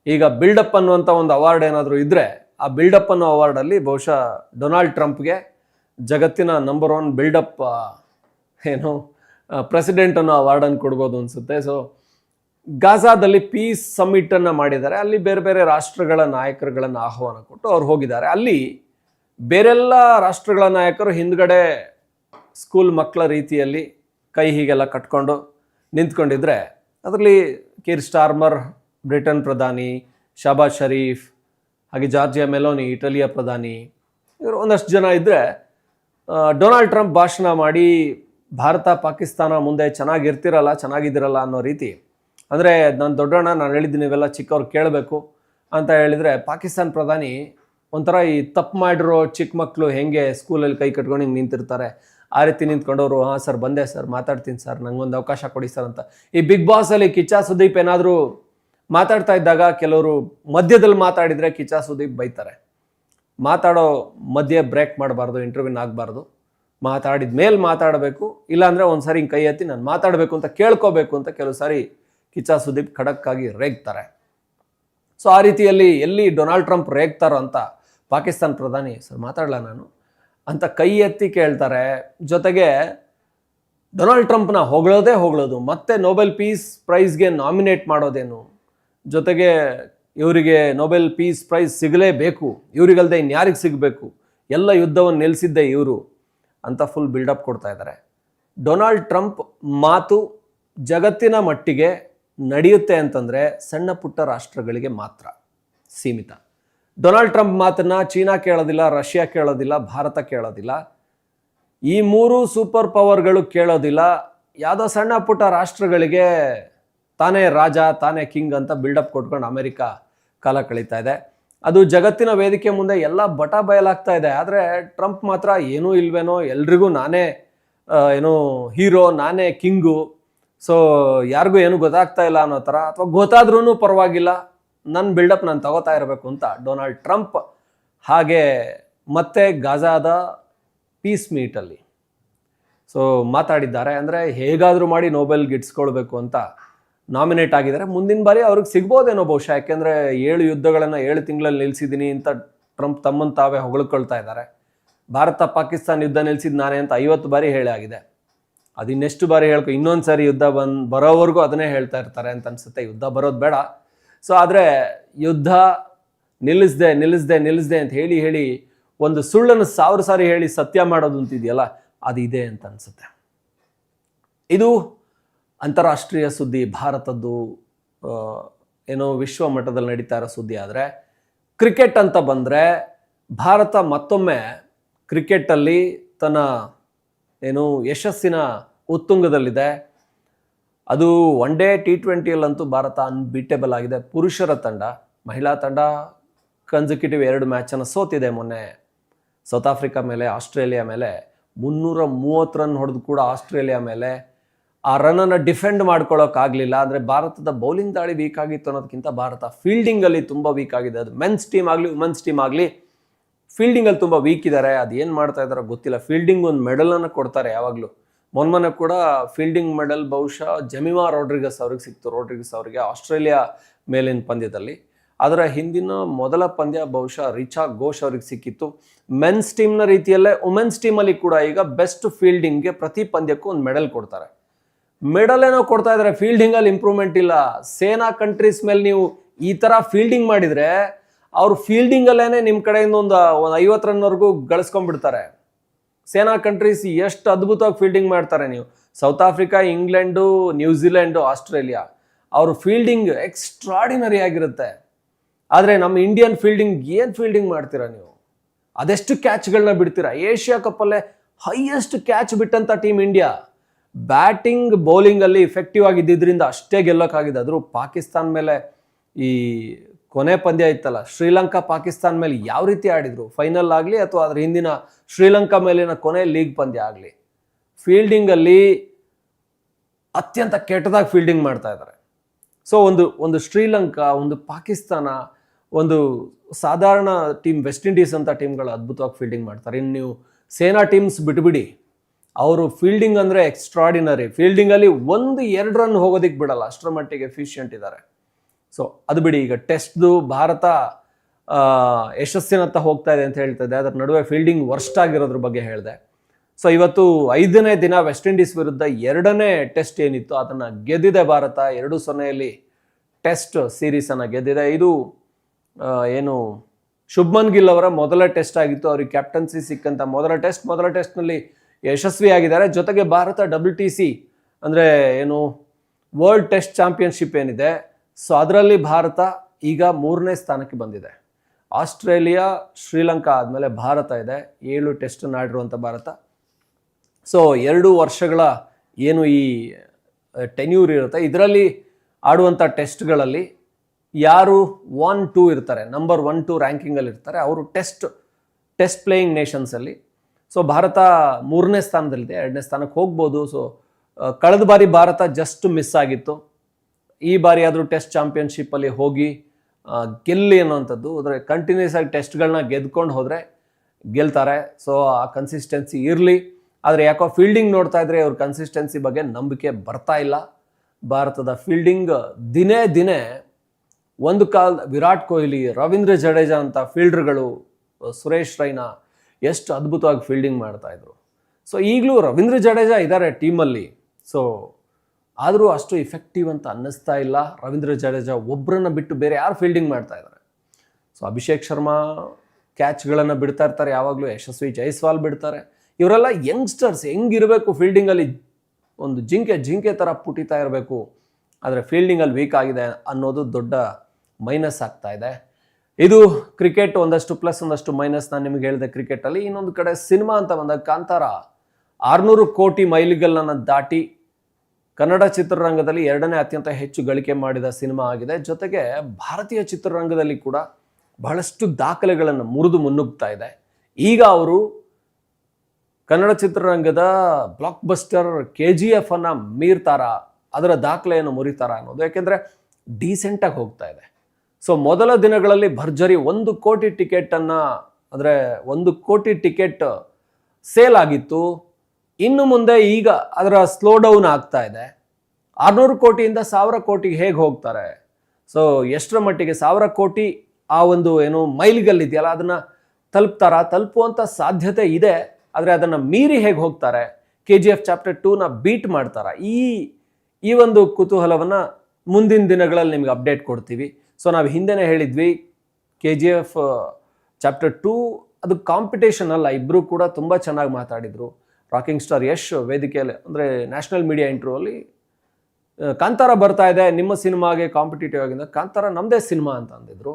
ಈಗ ಬಿಲ್ಡಪ್ ಅನ್ನುವಂಥ ಒಂದು ಅವಾರ್ಡ್ ಏನಾದರೂ ಇದ್ದರೆ ಆ ಬಿಲ್ಡಪ್ ಅನ್ನೋ ಅವಾರ್ಡಲ್ಲಿ ಬಹುಶಃ ಡೊನಾಲ್ಡ್ ಟ್ರಂಪ್ಗೆ ಜಗತ್ತಿನ ನಂಬರ್ ಒನ್ ಬಿಲ್ಡಪ್ ಏನು ಪ್ರೆಸಿಡೆಂಟ್ ಅನ್ನೋ ಅವಾರ್ಡನ್ನು ಕೊಡ್ಬೋದು ಅನಿಸುತ್ತೆ. ಸೊ ಗಾಜಾದಲ್ಲಿ ಪೀಸ್ ಸಮ್ಮಿಟನ್ನು ಮಾಡಿದ್ದಾರೆ. ಅಲ್ಲಿ ಬೇರೆ ಬೇರೆ ರಾಷ್ಟ್ರಗಳ ನಾಯಕರುಗಳನ್ನು ಆಹ್ವಾನ ಕೊಟ್ಟು ಅವ್ರು ಹೋಗಿದ್ದಾರೆ. ಅಲ್ಲಿ ಬೇರೆಲ್ಲ ರಾಷ್ಟ್ರಗಳ ನಾಯಕರು ಹಿಂದ್ಗಡೆ ಸ್ಕೂಲ್ ಮಕ್ಕಳ ರೀತಿಯಲ್ಲಿ ಕೈ ಹೀಗೆಲ್ಲ ಕಟ್ಕೊಂಡು ನಿಂತ್ಕೊಂಡಿದ್ರೆ, ಅದರಲ್ಲಿ ಕೀರ್ ಸ್ಟಾರ್ಮರ್ ಬ್ರಿಟನ್ ಪ್ರಧಾನಿ ಶಾಬಾಜ್ ಶರೀಫ್, ಹಾಗೆ ಜಾರ್ಜಿಯಾ ಮೆಲೋನಿ, ಇಟಲಿಯ ಪ್ರಧಾನಿ, ಇವರು ಒಂದಷ್ಟು ಜನ ಇದ್ದರೆ ಡೊನಾಲ್ಡ್ ಟ್ರಂಪ್ ಭಾಷಣ ಮಾಡಿ ಭಾರತ, ಪಾಕಿಸ್ತಾನ ಮುಂದೆ ಚೆನ್ನಾಗಿರ್ತಿರಲ್ಲ ಚೆನ್ನಾಗಿದ್ದೀರಲ್ಲ ಅನ್ನೋ ರೀತಿ. ಅಂದರೆ ನಾನು ದೊಡ್ಡಣ್ಣ, ನಾನು ಹೇಳಿದ್ದೀನಿ ನೀವೆಲ್ಲ ಚಿಕ್ಕವ್ರು ಕೇಳಬೇಕು ಅಂತ ಹೇಳಿದರೆ, ಪಾಕಿಸ್ತಾನ ಪ್ರಧಾನಿ ಒಂಥರ ಈ ತಪ್ಪು ಮಾಡಿರೋ ಚಿಕ್ಕ ಮಕ್ಕಳು ಹೆಂಗೆ ಸ್ಕೂಲಲ್ಲಿ ಕೈ ಕಟ್ಕೊಂಡು ಹಿಂಗೆ ನಿಂತಿರ್ತಾರೆ. ಆ ರೀತಿ ನಿಂತ್ಕೊಂಡವರು, ಹಾಂ ಸರ್, ಬಂದೆ ಸರ್, ಮಾತಾಡ್ತೀನಿ ಸರ್ ನನಗೊಂದು ಅವಕಾಶ ಕೊಡಿ ಸರ್ ಅಂತ. ಈ ಬಿಗ್ ಬಾಸಲ್ಲಿ ಕಿಚ್ಚ ಸುದೀಪ್ ಏನಾದರೂ ಮಾತಾಡ್ತಾ ಇದ್ದಾಗ ಕೆಲವರು ಮಧ್ಯದಲ್ಲಿ ಮಾತಾಡಿದರೆ ಕಿಚ್ಚ ಸುದೀಪ್ ಬೈತಾರೆ. ಮಾತಾಡೋ ಮಧ್ಯೆ ಬ್ರೇಕ್ ಮಾಡಬಾರ್ದು ಇಂಟರ್ವ್ಯೂನ ಆಗಬಾರ್ದು. ಮಾತಾಡಿದ ಮೇಲೆ ಮಾತಾಡಬೇಕು, ಇಲ್ಲಾಂದರೆ ಒಂದು ಸಾರಿ ಹಿಂಗೆ ಕೈ ಎತ್ತಿ ನಾನು ಮಾತಾಡಬೇಕು ಅಂತ ಕೇಳ್ಕೋಬೇಕು ಅಂತ ಕೆಲವು ಸಾರಿ ಕಿಚ್ಚ ಸುದೀಪ್ ಖಡಕ್ಕಾಗಿ ರೇಗ್ತಾರೆ. ಸೊ ಆ ರೀತಿಯಲ್ಲಿ ಎಲ್ಲಿ ಡೊನಾಲ್ಡ್ ಟ್ರಂಪ್ ರೇಗ್ತಾರೋ ಅಂತ ಪಾಕಿಸ್ತಾನ ಪ್ರಧಾನಿ, ಸರ್ ಮಾತಾಡಲ್ಲ ನಾನು? ಅಂತ ಕೈ ಎತ್ತಿ ಕೇಳ್ತಾರೆ. ಜೊತೆಗೆ ಡೊನಾಲ್ಡ್ ಟ್ರಂಪ್ನ ಹೊಗಳೋದೇ ಹೊಗಳೋದು, ಮತ್ತೆ ನೊಬೆಲ್ ಪೀಸ್ ಪ್ರೈಸ್ಗೆ ನಾಮಿನೇಟ್ ಮಾಡೋದೇನು? ಜೊತೆಗೆ ಇವರಿಗೆ ನೊಬೆಲ್ ಪೀಸ್ ಪ್ರೈಸ್ ಸಿಗಲೇಬೇಕು. ಇವರಿಗಲ್ಲದೆ ಇನ್ಯಾರಿಗೆ ಸಿಗಬೇಕು? ಎಲ್ಲ ಯುದ್ಧವನ್ನು ನಿಲ್ಲಿಸಿದ್ದೆ ಇವರು ಅಂತ ಫುಲ್ ಬಿಲ್ಡಪ್ ಕೊಡ್ತಾ ಇದ್ದಾರೆ ಡೊನಾಲ್ಡ್ ಟ್ರಂಪ್ ಮಾತು ಜಗತ್ತಿನ ಮಟ್ಟಿಗೆ ನಡೆಯುತ್ತೆ ಅಂತಂದರೆ ಸಣ್ಣ ಪುಟ್ಟ ರಾಷ್ಟ್ರಗಳಿಗೆ ಮಾತ್ರ ಸೀಮಿತ. ಡೊನಾಲ್ಡ್ ಟ್ರಂಪ್ ಮಾತನ್ನು ಚೀನಾ ಕೇಳೋದಿಲ್ಲ, ರಷ್ಯಾ ಕೇಳೋದಿಲ್ಲ, ಭಾರತ ಕೇಳೋದಿಲ್ಲ. ಈ ಮೂರು ಸೂಪರ್ ಪವರ್ಗಳು ಕೇಳೋದಿಲ್ಲ. ಯಾವುದೋ ಸಣ್ಣ ಪುಟ್ಟ ರಾಷ್ಟ್ರಗಳಿಗೆ ತಾನೇ ರಾಜ, ತಾನೇ ಕಿಂಗ್ ಅಂತ ಬಿಲ್ಡಪ್ ಕೊಟ್ಕೊಂಡು ಅಮೆರಿಕ ಕಾಲ ಕಳೀತಾ ಇದೆ. ಅದು ಜಗತ್ತಿನ ವೇದಿಕೆ ಮುಂದೆ ಎಲ್ಲ ಬಟ ಬಯಲಾಗ್ತಾ ಇದೆ. ಆದರೆ ಟ್ರಂಪ್ ಮಾತ್ರ ಏನೂ ಇಲ್ವೇನೋ, ಎಲ್ರಿಗೂ ನಾನೇ ಏನು ಹೀರೋ, ನಾನೇ ಕಿಂಗು. ಸೊ ಯಾರಿಗೂ ಏನು ಗೊತ್ತಾಗ್ತಾ ಇಲ್ಲ ಅನ್ನೋ ಥರ, ಅಥವಾ ಗೊತ್ತಾದ್ರೂ ಪರವಾಗಿಲ್ಲ. ನನ್ನ ಬಿಲ್ಡಪ್ ನಾನು ತಗೋತಾ ಇರಬೇಕು ಅಂತ ಡೊನಾಲ್ಡ್ ಟ್ರಂಪ್ ಹಾಗೆ ಮತ್ತೆ ಗಾಜಾದ ಪೀಸ್ ಮೀಟಲ್ಲಿ ಸೊ ಮಾತಾಡಿದ್ದಾರೆ. ಅಂದರೆ ಹೇಗಾದರೂ ಮಾಡಿ ನೋಬೆಲ್ ಗಿಟ್ಸ್ಕೊಳ್ಬೇಕು ಅಂತ ನಾಮಿನೇಟ್ ಆಗಿದ್ದಾರೆ. ಮುಂದಿನ ಬಾರಿ ಅವ್ರಿಗೆ ಸಿಗ್ಬೋದೇನೋ ಬಹುಶಃ, ಯಾಕೆಂದರೆ ಏಳು ಯುದ್ಧಗಳನ್ನು ಏಳು ತಿಂಗಳಲ್ಲಿ ನಿಲ್ಲಿಸಿದ್ದೀನಿ ಅಂತ ಟ್ರಂಪ್ ತಮ್ಮನ್ನು ತಾವೇ ಹೊಗಳ್ಕೊಳ್ತಾ ಇದ್ದಾರೆ. ಭಾರತ ಪಾಕಿಸ್ತಾನ ಯುದ್ಧ ನಿಲ್ಸಿದ್ ನಾನೇ ಅಂತ ಐವತ್ತು ಬಾರಿ ಹೇಳಾಗಿದೆ ಅದು ಇನ್ನೆಷ್ಟು ಬಾರಿ ಹೇಳ್ಕೊ ಇನ್ನೊಂದು ಸಾರಿ ಯುದ್ಧ ಬಂದು ಬರೋವರೆಗೂ ಅದನ್ನೇ ಹೇಳ್ತಾ ಇರ್ತಾರೆ ಅಂತ ಅನ್ಸುತ್ತೆ. ಯುದ್ಧ ಬರೋದು ಬೇಡ. ಸೊ ಆದರೆ ಯುದ್ಧ ನಿಲ್ಲಿಸ್ದೆ ನಿಲ್ಲಿಸ್ದೆ ನಿಲ್ಲಿಸ್ದೆ ಅಂತ ಹೇಳಿ ಹೇಳಿ ಒಂದು ಸುಳ್ಳನ್ನು ಸಾವಿರ ಸಾರಿ ಹೇಳಿ ಸತ್ಯ ಮಾಡೋದು ಅಂತಿದೆಯಲ್ಲ ಅದು ಇದೆ ಅಂತ ಅನ್ಸುತ್ತೆ. ಇದು ಅಂತಾರಾಷ್ಟ್ರೀಯ ಸುದ್ದಿ ಭಾರತದ್ದು ಏನೋ ವಿಶ್ವ ಮಟ್ಟದಲ್ಲಿ ನಡೀತಾ ಇರೋ ಸುದ್ದಿ ಆದರೆ, ಕ್ರಿಕೆಟ್ ಅಂತ ಬಂದರೆ ಭಾರತ ಮತ್ತೊಮ್ಮೆ ಕ್ರಿಕೆಟಲ್ಲಿ ತನ್ನ ಏನು ಯಶಸ್ಸಿನ ಉತ್ತುಂಗದಲ್ಲಿದೆ. ಅದು ಒನ್ ಡೇ ಟಿ ಟ್ವೆಂಟಿಯಲ್ಲಂತೂ ಭಾರತ ಅನ್ಬೀಟೇಬಲ್ ಆಗಿದೆ. ಪುರುಷರ ತಂಡ, ಮಹಿಳಾ ತಂಡ ಕನ್ಸಿಕ್ಯೂಟಿವ್ ಎರಡು ಮ್ಯಾಚನ್ನು ಸೋತಿದೆ ಮೊನ್ನೆ. ಸೌತ್ ಆಫ್ರಿಕಾ ಮೇಲೆ, ಆಸ್ಟ್ರೇಲಿಯಾ ಮೇಲೆ, ಮುನ್ನೂರ ಮೂವತ್ತು ರನ್ ಹೊಡೆದು ಕೂಡ ಆಸ್ಟ್ರೇಲಿಯಾ ಮೇಲೆ ಆ ರನ್ನನ್ನು ಡಿಫೆಂಡ್ ಮಾಡ್ಕೊಳ್ಳೋಕ್ಕಾಗಲಿಲ್ಲ. ಅಂದರೆ ಭಾರತದ ಬೌಲಿಂಗ್ ದಾಳಿ ವೀಕ್ ಆಗಿತ್ತು ಅನ್ನೋದಕ್ಕಿಂತ ಭಾರತ ಫೀಲ್ಡಿಂಗಲ್ಲಿ ತುಂಬ ವೀಕ್ ಆಗಿದೆ. ಅದು ಮೆನ್ಸ್ ಟೀಮ್ ಆಗಲಿ ವುಮೆನ್ಸ್ ಟೀಮ್ ಆಗಲಿ ಫೀಲ್ಡಿಂಗಲ್ಲಿ ತುಂಬ ವೀಕ್ ಇದ್ದಾರೆ ಅದು ಏನು ಮಾಡ್ತಾ ಇದ್ದಾರೋ ಗೊತ್ತಿಲ್ಲ. ಫೀಲ್ಡಿಂಗ್ ಒಂದು ಮೆಡಲನ್ನು ಕೊಡ್ತಾರೆ ಯಾವಾಗಲೂ. ಮೊನ್ಮೊನ್ನೆ ಕೂಡ ಫೀಲ್ಡಿಂಗ್ ಮೆಡಲ್ ಬಹುಶಃ ಜಮಿಮಾ ರೋಡ್ರಿಗಸ್ ಅವ್ರಿಗೆ ಸಿಕ್ತು. ರೋಡ್ರಿಗಸ್ ಅವರಿಗೆ ಆಸ್ಟ್ರೇಲಿಯಾ ಮೇಲಿನ ಪಂದ್ಯದಲ್ಲಿ. ಅದರ ಹಿಂದಿನ ಮೊದಲ ಪಂದ್ಯ ಬಹುಶಃ ರಿಚಾ ಘೋಷ್ ಅವ್ರಿಗೆ ಸಿಕ್ಕಿತ್ತು. ಮೆನ್ಸ್ ಟೀಮ್ನ ರೀತಿಯಲ್ಲೇ ವುಮೆನ್ಸ್ ಟೀಮಲ್ಲಿ ಕೂಡ ಈಗ ಬೆಸ್ಟ್ ಫೀಲ್ಡಿಂಗ್ಗೆ ಪ್ರತಿ ಪಂದ್ಯಕ್ಕೂ ಒಂದು ಮೆಡಲ್ ಕೊಡ್ತಾರೆ. ಮೆಡಲ್ ಏನೋ ಕೊಡ್ತಾ ಇದ್ದಾರೆ ಫೀಲ್ಡಿಂಗ್ ಅಲ್ಲಿ ಇಂಪ್ರೂವ್ಮೆಂಟ್ ಇಲ್ಲ. ಸೇನಾ ಕಂಟ್ರೀಸ್ ಮೇಲೆ ನೀವು ಈ ತರ ಫೀಲ್ಡಿಂಗ್ ಮಾಡಿದ್ರೆ ಅವ್ರು ಫೀಲ್ಡಿಂಗ್ ಅಲ್ಲೇನೆ ನಿಮ್ ಕಡೆಯಿಂದ ಒಂದು ಒಂದು ಐವತ್ತು ರನ್ವರೆಗೂ ಗಳಿಸ್ಕೊಂಡ್ಬಿಡ್ತಾರೆ. ಸೇನಾ ಕಂಟ್ರೀಸ್ ಎಷ್ಟು ಅದ್ಭುತವಾಗಿ ಫೀಲ್ಡಿಂಗ್ ಮಾಡ್ತಾರೆ ನೀವು. South Africa England New Zealand Australia ಅವ್ರ ಫೀಲ್ಡಿಂಗ್ ಎಕ್ಸ್ಟ್ರಾಡಿನರಿ ಆಗಿರುತ್ತೆ. ಆದರೆ ನಮ್ಮ ಇಂಡಿಯನ್ ಫೀಲ್ಡಿಂಗ್ ಏನು ಫೀಲ್ಡಿಂಗ್ ಮಾಡ್ತೀರಾ ನೀವು? ಅದೆಷ್ಟು ಕ್ಯಾಚ್ಗಳನ್ನ ಬಿಡ್ತೀರಾ? ಏಷ್ಯಾ ಕಪ್ಪಲ್ಲೇ ಹೈಯೆಸ್ಟ್ ಕ್ಯಾಚ್ ಬಿಟ್ಟಂತ ಟೀಮ್ ಇಂಡಿಯಾ ಬ್ಯಾಟಿಂಗ್ ಬೌಲಿಂಗಲ್ಲಿ ಇಫೆಕ್ಟಿವ್ ಆಗಿದ್ದರಿಂದ ಅಷ್ಟೇ ಗೆಲ್ಲೋಕ್ಕಾಗಿದೆ. ಆದರೂ ಪಾಕಿಸ್ತಾನ ಮೇಲೆ ಈ ಕೊನೆ ಪಂದ್ಯ ಇತ್ತಲ್ಲ, ಶ್ರೀಲಂಕಾ ಪಾಕಿಸ್ತಾನ ಮೇಲೆ ಯಾವ ರೀತಿ ಆಡಿದ್ರು? ಫೈನಲ್ ಆಗಲಿ ಅಥವಾ ಅದ್ರ ಹಿಂದಿನ ಶ್ರೀಲಂಕಾ ಮೇಲಿನ ಕೊನೆ ಲೀಗ್ ಪಂದ್ಯ ಆಗಲಿ ಫೀಲ್ಡಿಂಗಲ್ಲಿ ಅತ್ಯಂತ ಕೆಟ್ಟದಾಗಿ ಫೀಲ್ಡಿಂಗ್ ಮಾಡ್ತಾ ಇದ್ದಾರೆ. ಸೊ ಒಂದು ಒಂದು ಶ್ರೀಲಂಕಾ, ಒಂದು ಪಾಕಿಸ್ತಾನ, ಒಂದು ಸಾಧಾರಣ ಟೀಮ್ ವೆಸ್ಟ್ ಇಂಡೀಸ್ ಅಂತ ಟೀಮ್ಗಳು ಅದ್ಭುತವಾಗಿ ಫೀಲ್ಡಿಂಗ್ ಮಾಡ್ತಾರೆ. ಇನ್ನು ನೀವು ಸೇನಾ ಟೀಮ್ಸ್ ಬಿಟ್ಬಿಡಿ. ಅವರು ಫೀಲ್ಡಿಂಗ್ ಅಂದರೆ ಎಕ್ಸ್ಟ್ರಾಡಿನರಿ ಫೀಲ್ಡಿಂಗಲ್ಲಿ ಒಂದು, ಎರಡು ರನ್ ಹೋಗೋದಕ್ಕೆ ಬಿಡಲ್ಲ. ಅಷ್ಟರ ಮಟ್ಟಿಗೆ ಎಫಿಷಿಯಂಟ್ ಇದ್ದಾರೆ ಸೊ ಅದು ಬಿಡಿ, ಈಗ ಟೆಸ್ಟ್ದು ಭಾರತ ಯಶಸ್ಸಿನತ್ತ ಹೋಗ್ತಾ ಇದೆ ಅಂತ ಹೇಳ್ತದೆ ಅದರ ನಡುವೆ ಫೀಲ್ಡಿಂಗ್ ವರ್ಸ್ಟ್ ಆಗಿರೋದ್ರ ಬಗ್ಗೆ ಹೇಳಿದೆ. ಸೊ ಇವತ್ತು ಐದನೇ ದಿನ ವೆಸ್ಟ್ ಇಂಡೀಸ್ ವಿರುದ್ಧ ಎರಡನೇ ಟೆಸ್ಟ್ ಏನಿತ್ತು, ಅದನ್ನು ಗೆದ್ದಿದೆ ಭಾರತ. ಎರಡು ಸೊನೆಯಲ್ಲಿ ಟೆಸ್ಟ್ ಸೀರೀಸನ್ನು ಗೆದ್ದಿದೆ. ಇದು ಏನು, ಶುಭ್ಮನ್ ಗಿಲ್ ಅವರ ಮೊದಲ ಟೆಸ್ಟ್ ಆಗಿತ್ತು. ಅವ್ರಿಗೆ ಕ್ಯಾಪ್ಟನ್ಸಿ ಸಿಕ್ಕಂತ ಮೊದಲ ಟೆಸ್ಟ್ ಮೊದಲ ಟೆಸ್ಟ್ನಲ್ಲಿ ಯಶಸ್ವಿಯಾಗಿದ್ದಾರೆ. ಜೊತೆಗೆ ಭಾರತ ಡಬ್ಲ್ಯೂ ಟಿ ಸಿ ಅಂದರೆ ಏನು ವರ್ಲ್ಡ್ ಟೆಸ್ಟ್ ಚಾಂಪಿಯನ್ಶಿಪ್ ಏನಿದೆ. ಸೊ ಅದರಲ್ಲಿ ಭಾರತ ಈಗ ಮೂರನೇ ಸ್ಥಾನಕ್ಕೆ ಬಂದಿದೆ. ಆಸ್ಟ್ರೇಲಿಯಾ, ಶ್ರೀಲಂಕಾ ಆದಮೇಲೆ ಭಾರತ ಇದೆ. ಏಳು ಟೆಸ್ಟ್ ಆಡಿರುವಂಥ ಭಾರತ. ಸೊ ಎರಡು ವರ್ಷಗಳ ಏನು ಈ ಟೆನ್ಯೂರ್ ಇರುತ್ತೆ. ಇದರಲ್ಲಿ ಆಡುವಂಥ ಟೆಸ್ಟ್ಗಳಲ್ಲಿ ಯಾರು ಒನ್ ಟೂ ಇರ್ತಾರೆ. ನಂಬರ್ ಒನ್ ಟು ರ್ಯಾಂಕಿಂಗಲ್ಲಿ ಇರ್ತಾರೆ ಅವರು ಟೆಸ್ಟ್ ಟೆಸ್ಟ್ ಪ್ಲೇಯಿಂಗ್ ನೇಷನ್ಸಲ್ಲಿ ಸೊ ಭಾರತ ಮೂರನೇ ಸ್ಥಾನದಲ್ಲಿದೆ, ಎರಡನೇ ಸ್ಥಾನಕ್ಕೆ ಹೋಗ್ಬೋದು. ಸೊ ಕಳೆದ ಬಾರಿ ಭಾರತ ಜಸ್ಟ್ ಮಿಸ್ ಆಗಿತ್ತು. ಈ ಬಾರಿ ಆದರೂ ಟೆಸ್ಟ್ ಚಾಂಪಿಯನ್ಶಿಪ್ಪಲ್ಲಿ ಹೋಗಿ ಗೆಲ್ಲಿ ಅನ್ನುವಂಥದ್ದು, ಅಂದರೆ ಕಂಟಿನ್ಯೂಸ್ ಆಗಿ ಟೆಸ್ಟ್ಗಳನ್ನ ಗೆದ್ಕೊಂಡು ಹೋದರೆ ಗೆಲ್ತಾರೆ. ಸೊ ಆ ಕನ್ಸಿಸ್ಟೆನ್ಸಿ ಇರಲಿ. ಆದರೆ ಯಾಕೋ ಫೀಲ್ಡಿಂಗ್ ನೋಡ್ತಾ ಇದ್ರೆ ಅವ್ರ ಕನ್ಸಿಸ್ಟೆನ್ಸಿ ಬಗ್ಗೆ ನಂಬಿಕೆ ಬರ್ತಾ ಇಲ್ಲ. ಭಾರತದ ಫೀಲ್ಡಿಂಗ್ ದಿನೇ ದಿನೇ ಒಂದು ಕಾಲ ವಿರಾಟ್ ಕೊಹ್ಲಿ, ರವೀಂದ್ರ ಜಡೇಜಾ ಅಂತ ಫೀಲ್ಡರ್ಗಳು ಸುರೇಶ್ ರೈನಾ ಎಷ್ಟು ಅದ್ಭುತವಾಗಿ ಫೀಲ್ಡಿಂಗ್ ಮಾಡ್ತಾ ಇದ್ರು. ಸೊ ಈಗಲೂ ರವೀಂದ್ರ ಜಡೇಜಾ ಇದ್ದಾರೆ ಟೀಮಲ್ಲಿ. ಸೊ ಆದರೂ ಅಷ್ಟು ಇಫೆಕ್ಟಿವ್ ಅಂತ ಅನ್ನಿಸ್ತಾ ಇಲ್ಲ. ರವೀಂದ್ರ ಜಡೇಜಾ ಒಬ್ಬರನ್ನು ಬಿಟ್ಟು ಬೇರೆ ಯಾರು ಫೀಲ್ಡಿಂಗ್ ಮಾಡ್ತಾ ಇದ್ದಾರೆ ಸೊ ಅಭಿಷೇಕ್ ಶರ್ಮಾ ಕ್ಯಾಚ್ಗಳನ್ನು ಬಿಡ್ತಾ ಇರ್ತಾರೆ. ಯಾವಾಗಲೂ ಯಶಸ್ವಿ ಜೈಸ್ವಾಲ್ ಬಿಡ್ತಾರೆ. ಇವರೆಲ್ಲ ಯಂಗ್ಸ್ಟರ್ಸ್ ಹೆಂಗಿರಬೇಕು ಫೀಲ್ಡಿಂಗಲ್ಲಿ ಒಂದು ಜಿಂಕೆ ಜಿಂಕೆ ಥರ ಪುಟಿತಾ ಇರಬೇಕು. ಆದರೆ ಫೀಲ್ಡಿಂಗಲ್ಲಿ ವೀಕ್ ಆಗಿದೆ ಅನ್ನೋದು ದೊಡ್ಡ ಮೈನಸ್ ಆಗ್ತಾ ಇದೆ. ಇದು ಕ್ರಿಕೆಟ್ ಒಂದಷ್ಟು ಪ್ಲಸ್ ಒಂದಷ್ಟು ಮೈನಸ್ ನಾನು ನಿಮಗೆ ಹೇಳಿದೆ ಕ್ರಿಕೆಟಲ್ಲಿ ಇನ್ನೊಂದು ಕಡೆ ಸಿನಿಮಾ ಅಂತ ಬಂದಾಗ ಕಾಂತಾರ, ಆರುನೂರು ಕೋಟಿ ಮೈಲಿಗಲ್ಲನ್ನು ದಾಟಿ ಕನ್ನಡ ಚಿತ್ರರಂಗದಲ್ಲಿ ಎರಡನೇ ಅತ್ಯಂತ ಹೆಚ್ಚು ಗಳಿಕೆ ಮಾಡಿದ ಸಿನಿಮಾ ಆಗಿದೆ. ಜೊತೆಗೆ ಭಾರತೀಯ ಚಿತ್ರರಂಗದಲ್ಲಿ ಕೂಡ ಬಹಳಷ್ಟು ದಾಖಲೆಗಳನ್ನು ಮುರಿದು ಮುನ್ನುಗ್ತಾ ಇದೆ. ಈಗ ಅವರು ಕನ್ನಡ ಚಿತ್ರರಂಗದ blockbuster K G F ಅನ್ನ ಮೀರ್ತಾರ, ಅದರ ದಾಖಲೆಯನ್ನು ಮುರಿತಾರ ಅನ್ನೋದು. ಯಾಕೆಂದ್ರೆ ಡೀಸೆಂಟಾಗಿ ಹೋಗ್ತಾ ಇದೆ. ಸೊ ಮೊದಲ ದಿನಗಳಲ್ಲಿ ಭರ್ಜರಿ ಒಂದು ಕೋಟಿ ಟಿಕೆಟನ್ನು ಅಂದರೆ ಒಂದು ಕೋಟಿ ಟಿಕೆಟ್ ಸೇಲ್ ಆಗಿತ್ತು. ಇನ್ನು ಮುಂದೆ ಈಗ ಅದರ ಸ್ಲೋ ಡೌನ್ ಆಗ್ತಾ ಇದೆ. ಆರ್ನೂರು ಕೋಟಿಯಿಂದ ಸಾವಿರ ಕೋಟಿಗೆ ಹೇಗೆ ಹೋಗ್ತಾರೆ? ಸೊ ಎಷ್ಟರ ಮಟ್ಟಿಗೆ ಸಾವಿರ ಕೋಟಿ ಆ ಒಂದು ಏನು ಮೈಲಿಗಲ್ಲಿದೆಯಲ್ಲ ಅದನ್ನ ತಲುಪ್ತಾರ? ತಲುಪುವಂಥ ಸಾಧ್ಯತೆ ಇದೆ, ಆದರೆ ಅದನ್ನು ಮೀರಿ ಹೇಗೆ ಹೋಗ್ತಾರೆ? ಕೆ ಜಿ ಎಫ್ ಚಾಪ್ಟರ್ ಟೂನ ಬೀಟ್ ಮಾಡ್ತಾರ? ಈ ಈ ಒಂದು ಕುತೂಹಲವನ್ನು ಮುಂದಿನ ದಿನಗಳಲ್ಲಿ ನಿಮ್ಗೆ ಅಪ್ಡೇಟ್ ಕೊಡ್ತೀವಿ. ಸೊ ನಾವು ಹಿಂದೆನೇ ಹೇಳಿದ್ವಿ K G F chapter two ಅದು ಕಾಂಪಿಟೇಷನ್ ಅಲ್ಲ ಇಬ್ಬರು ಕೂಡ ತುಂಬ ಚೆನ್ನಾಗಿ ಮಾತಾಡಿದರು. ರಾಕಿಂಗ್ ಸ್ಟಾರ್ ಯಶ್ ವೇದಿಕೆಯಲ್ಲಿ, ಅಂದರೆ ನ್ಯಾಷನಲ್ ಮೀಡಿಯಾ ಇಂಟ್ರೋಲ್ಲಿ ಕಾಂತಾರ ಬರ್ತಾ ಇದೆ, ನಿಮ್ಮ ಸಿನಿಮಾಗೆ ಕಾಂಪಿಟೇಟಿವ್ ಆಗಿಂದ ಕಾಂತಾರ ನಮ್ಮದೇ ಸಿನಿಮಾ ಅಂತ ಅಂದಿದ್ರು.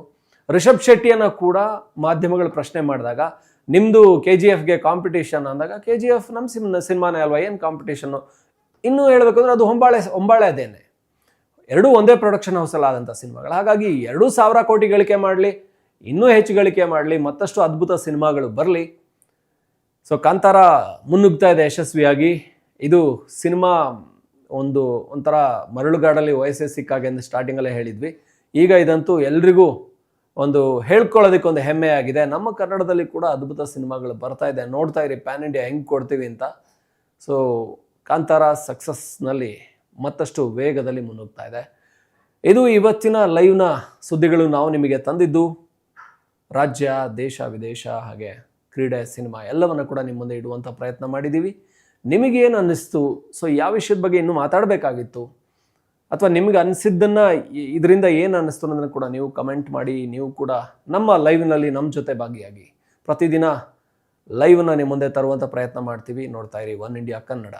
ರಿಷಬ್ ಶೆಟ್ಟಿಯನ್ನು ಕೂಡ ಮಾಧ್ಯಮಗಳು ಪ್ರಶ್ನೆ ಮಾಡಿದಾಗ ನಿಮ್ಮದು ಕೆ ಜಿ ಎಫ್ಗೆ ಕಾಂಪಿಟೇಷನ್ ಅಂದಾಗ ಕೆ ಜಿ ಎಫ್ ನಮ್ಮ ಸಿಮ್, ಸಿನಿಮಾನೇ ಅಲ್ವಾ, ಏನು ಕಾಂಪಿಟೇಷನ್ನು ಇನ್ನೂ ಹೇಳಬೇಕು ಅಂದರೆ ಅದು ಹೊಂಬಾಳೆ ಹೊಂಬಾಳೆ ಅದೇನೆ. ಎರಡೂ ಒಂದೇ ಪ್ರೊಡಕ್ಷನ್ ಹೌಸಲ್ಲಿ ಆದಂಥ ಸಿನಿಮಾಗಳು. ಹಾಗಾಗಿ ಎರಡೂ ಸಾವಿರ ಕೋಟಿ ಗಳಿಕೆ ಮಾಡಲಿ, ಇನ್ನೂ ಹೆಚ್ಚು ಗಳಿಕೆ ಮಾಡಲಿ, ಮತ್ತಷ್ಟು ಅದ್ಭುತ ಸಿನಿಮಾಗಳು ಬರಲಿ. ಸೊ ಕಾಂತಾರ ಮುನ್ನುಗ್ತಾ ಇದೆ ಯಶಸ್ವಿಯಾಗಿ. ಇದು ಸಿನಿಮಾ ಒಂದು ಒಂಥರ ಮರಳುಗಾಡಲ್ಲಿ ವಯಸ್ಸೇ ಸಿಕ್ಕಾಗೆ ಎಂದು ಸ್ಟಾರ್ಟಿಂಗಲ್ಲೇ ಹೇಳಿದ್ವಿ. ಈಗ ಇದಂತೂ ಎಲ್ರಿಗೂ ಒಂದು ಹೇಳ್ಕೊಳ್ಳೋದಕ್ಕೆ ಒಂದು ಹೆಮ್ಮೆ ಆಗಿದೆ ನಮ್ಮ ಕನ್ನಡದಲ್ಲಿ ಕೂಡ ಅದ್ಭುತ ಸಿನಿಮಾಗಳು ಬರ್ತಾ ಇದೆ. ನೋಡ್ತಾ ಇರಿ ಪ್ಯಾನ್ ಇಂಡಿಯಾ ಹೆಂಗೆ ಕೊಡ್ತೀವಿ ಅಂತ. ಸೊ ಕಾಂತಾರ ಸಕ್ಸಸ್ನಲ್ಲಿ ಮತ್ತಷ್ಟು ವೇಗದಲ್ಲಿ ಮುನ್ನುಗ್ತಾ ಇದೆ. ಇದು ಇವತ್ತಿನ ಲೈವ್ನ ಸುದ್ದಿಗಳು ನಾವು ನಿಮಗೆ ತಂದಿದ್ದು. ರಾಜ್ಯ, ದೇಶ, ವಿದೇಶ ಹಾಗೆ ಕ್ರೀಡೆ, ಸಿನಿಮಾ ಎಲ್ಲವನ್ನು ಕೂಡ ನಿಮ್ಮ ಮುಂದೆ ಇಡುವಂಥ ಪ್ರಯತ್ನ ಮಾಡಿದ್ದೀವಿ ನಿಮಗೇನು ಅನ್ನಿಸ್ತು? ಸೊ ಯಾವ ವಿಷಯದ ಬಗ್ಗೆ ಇನ್ನೂ ಮಾತಾಡಬೇಕಾಗಿತ್ತು? ಅಥವಾ ನಿಮಗೆ ಅನಿಸಿದ್ದನ್ನು ಇದರಿಂದ ಏನು ಅನ್ನಿಸ್ತು ಅನ್ನೋದನ್ನು ಕೂಡ ನೀವು ಕಮೆಂಟ್ ಮಾಡಿ, ನೀವು ಕೂಡ ನಮ್ಮ ಲೈವ್ನಲ್ಲಿ ನಮ್ಮ ಜೊತೆ ಭಾಗಿಯಾಗಿ ಪ್ರತಿದಿನ ಲೈವ್ನ ನಿಮ್ಮ ಮುಂದೆ ತರುವಂಥ ಪ್ರಯತ್ನ ಮಾಡ್ತೀವಿ. ನೋಡ್ತಾ ಇರಿ, ಒನ್ ಇಂಡಿಯಾ ಕನ್ನಡ.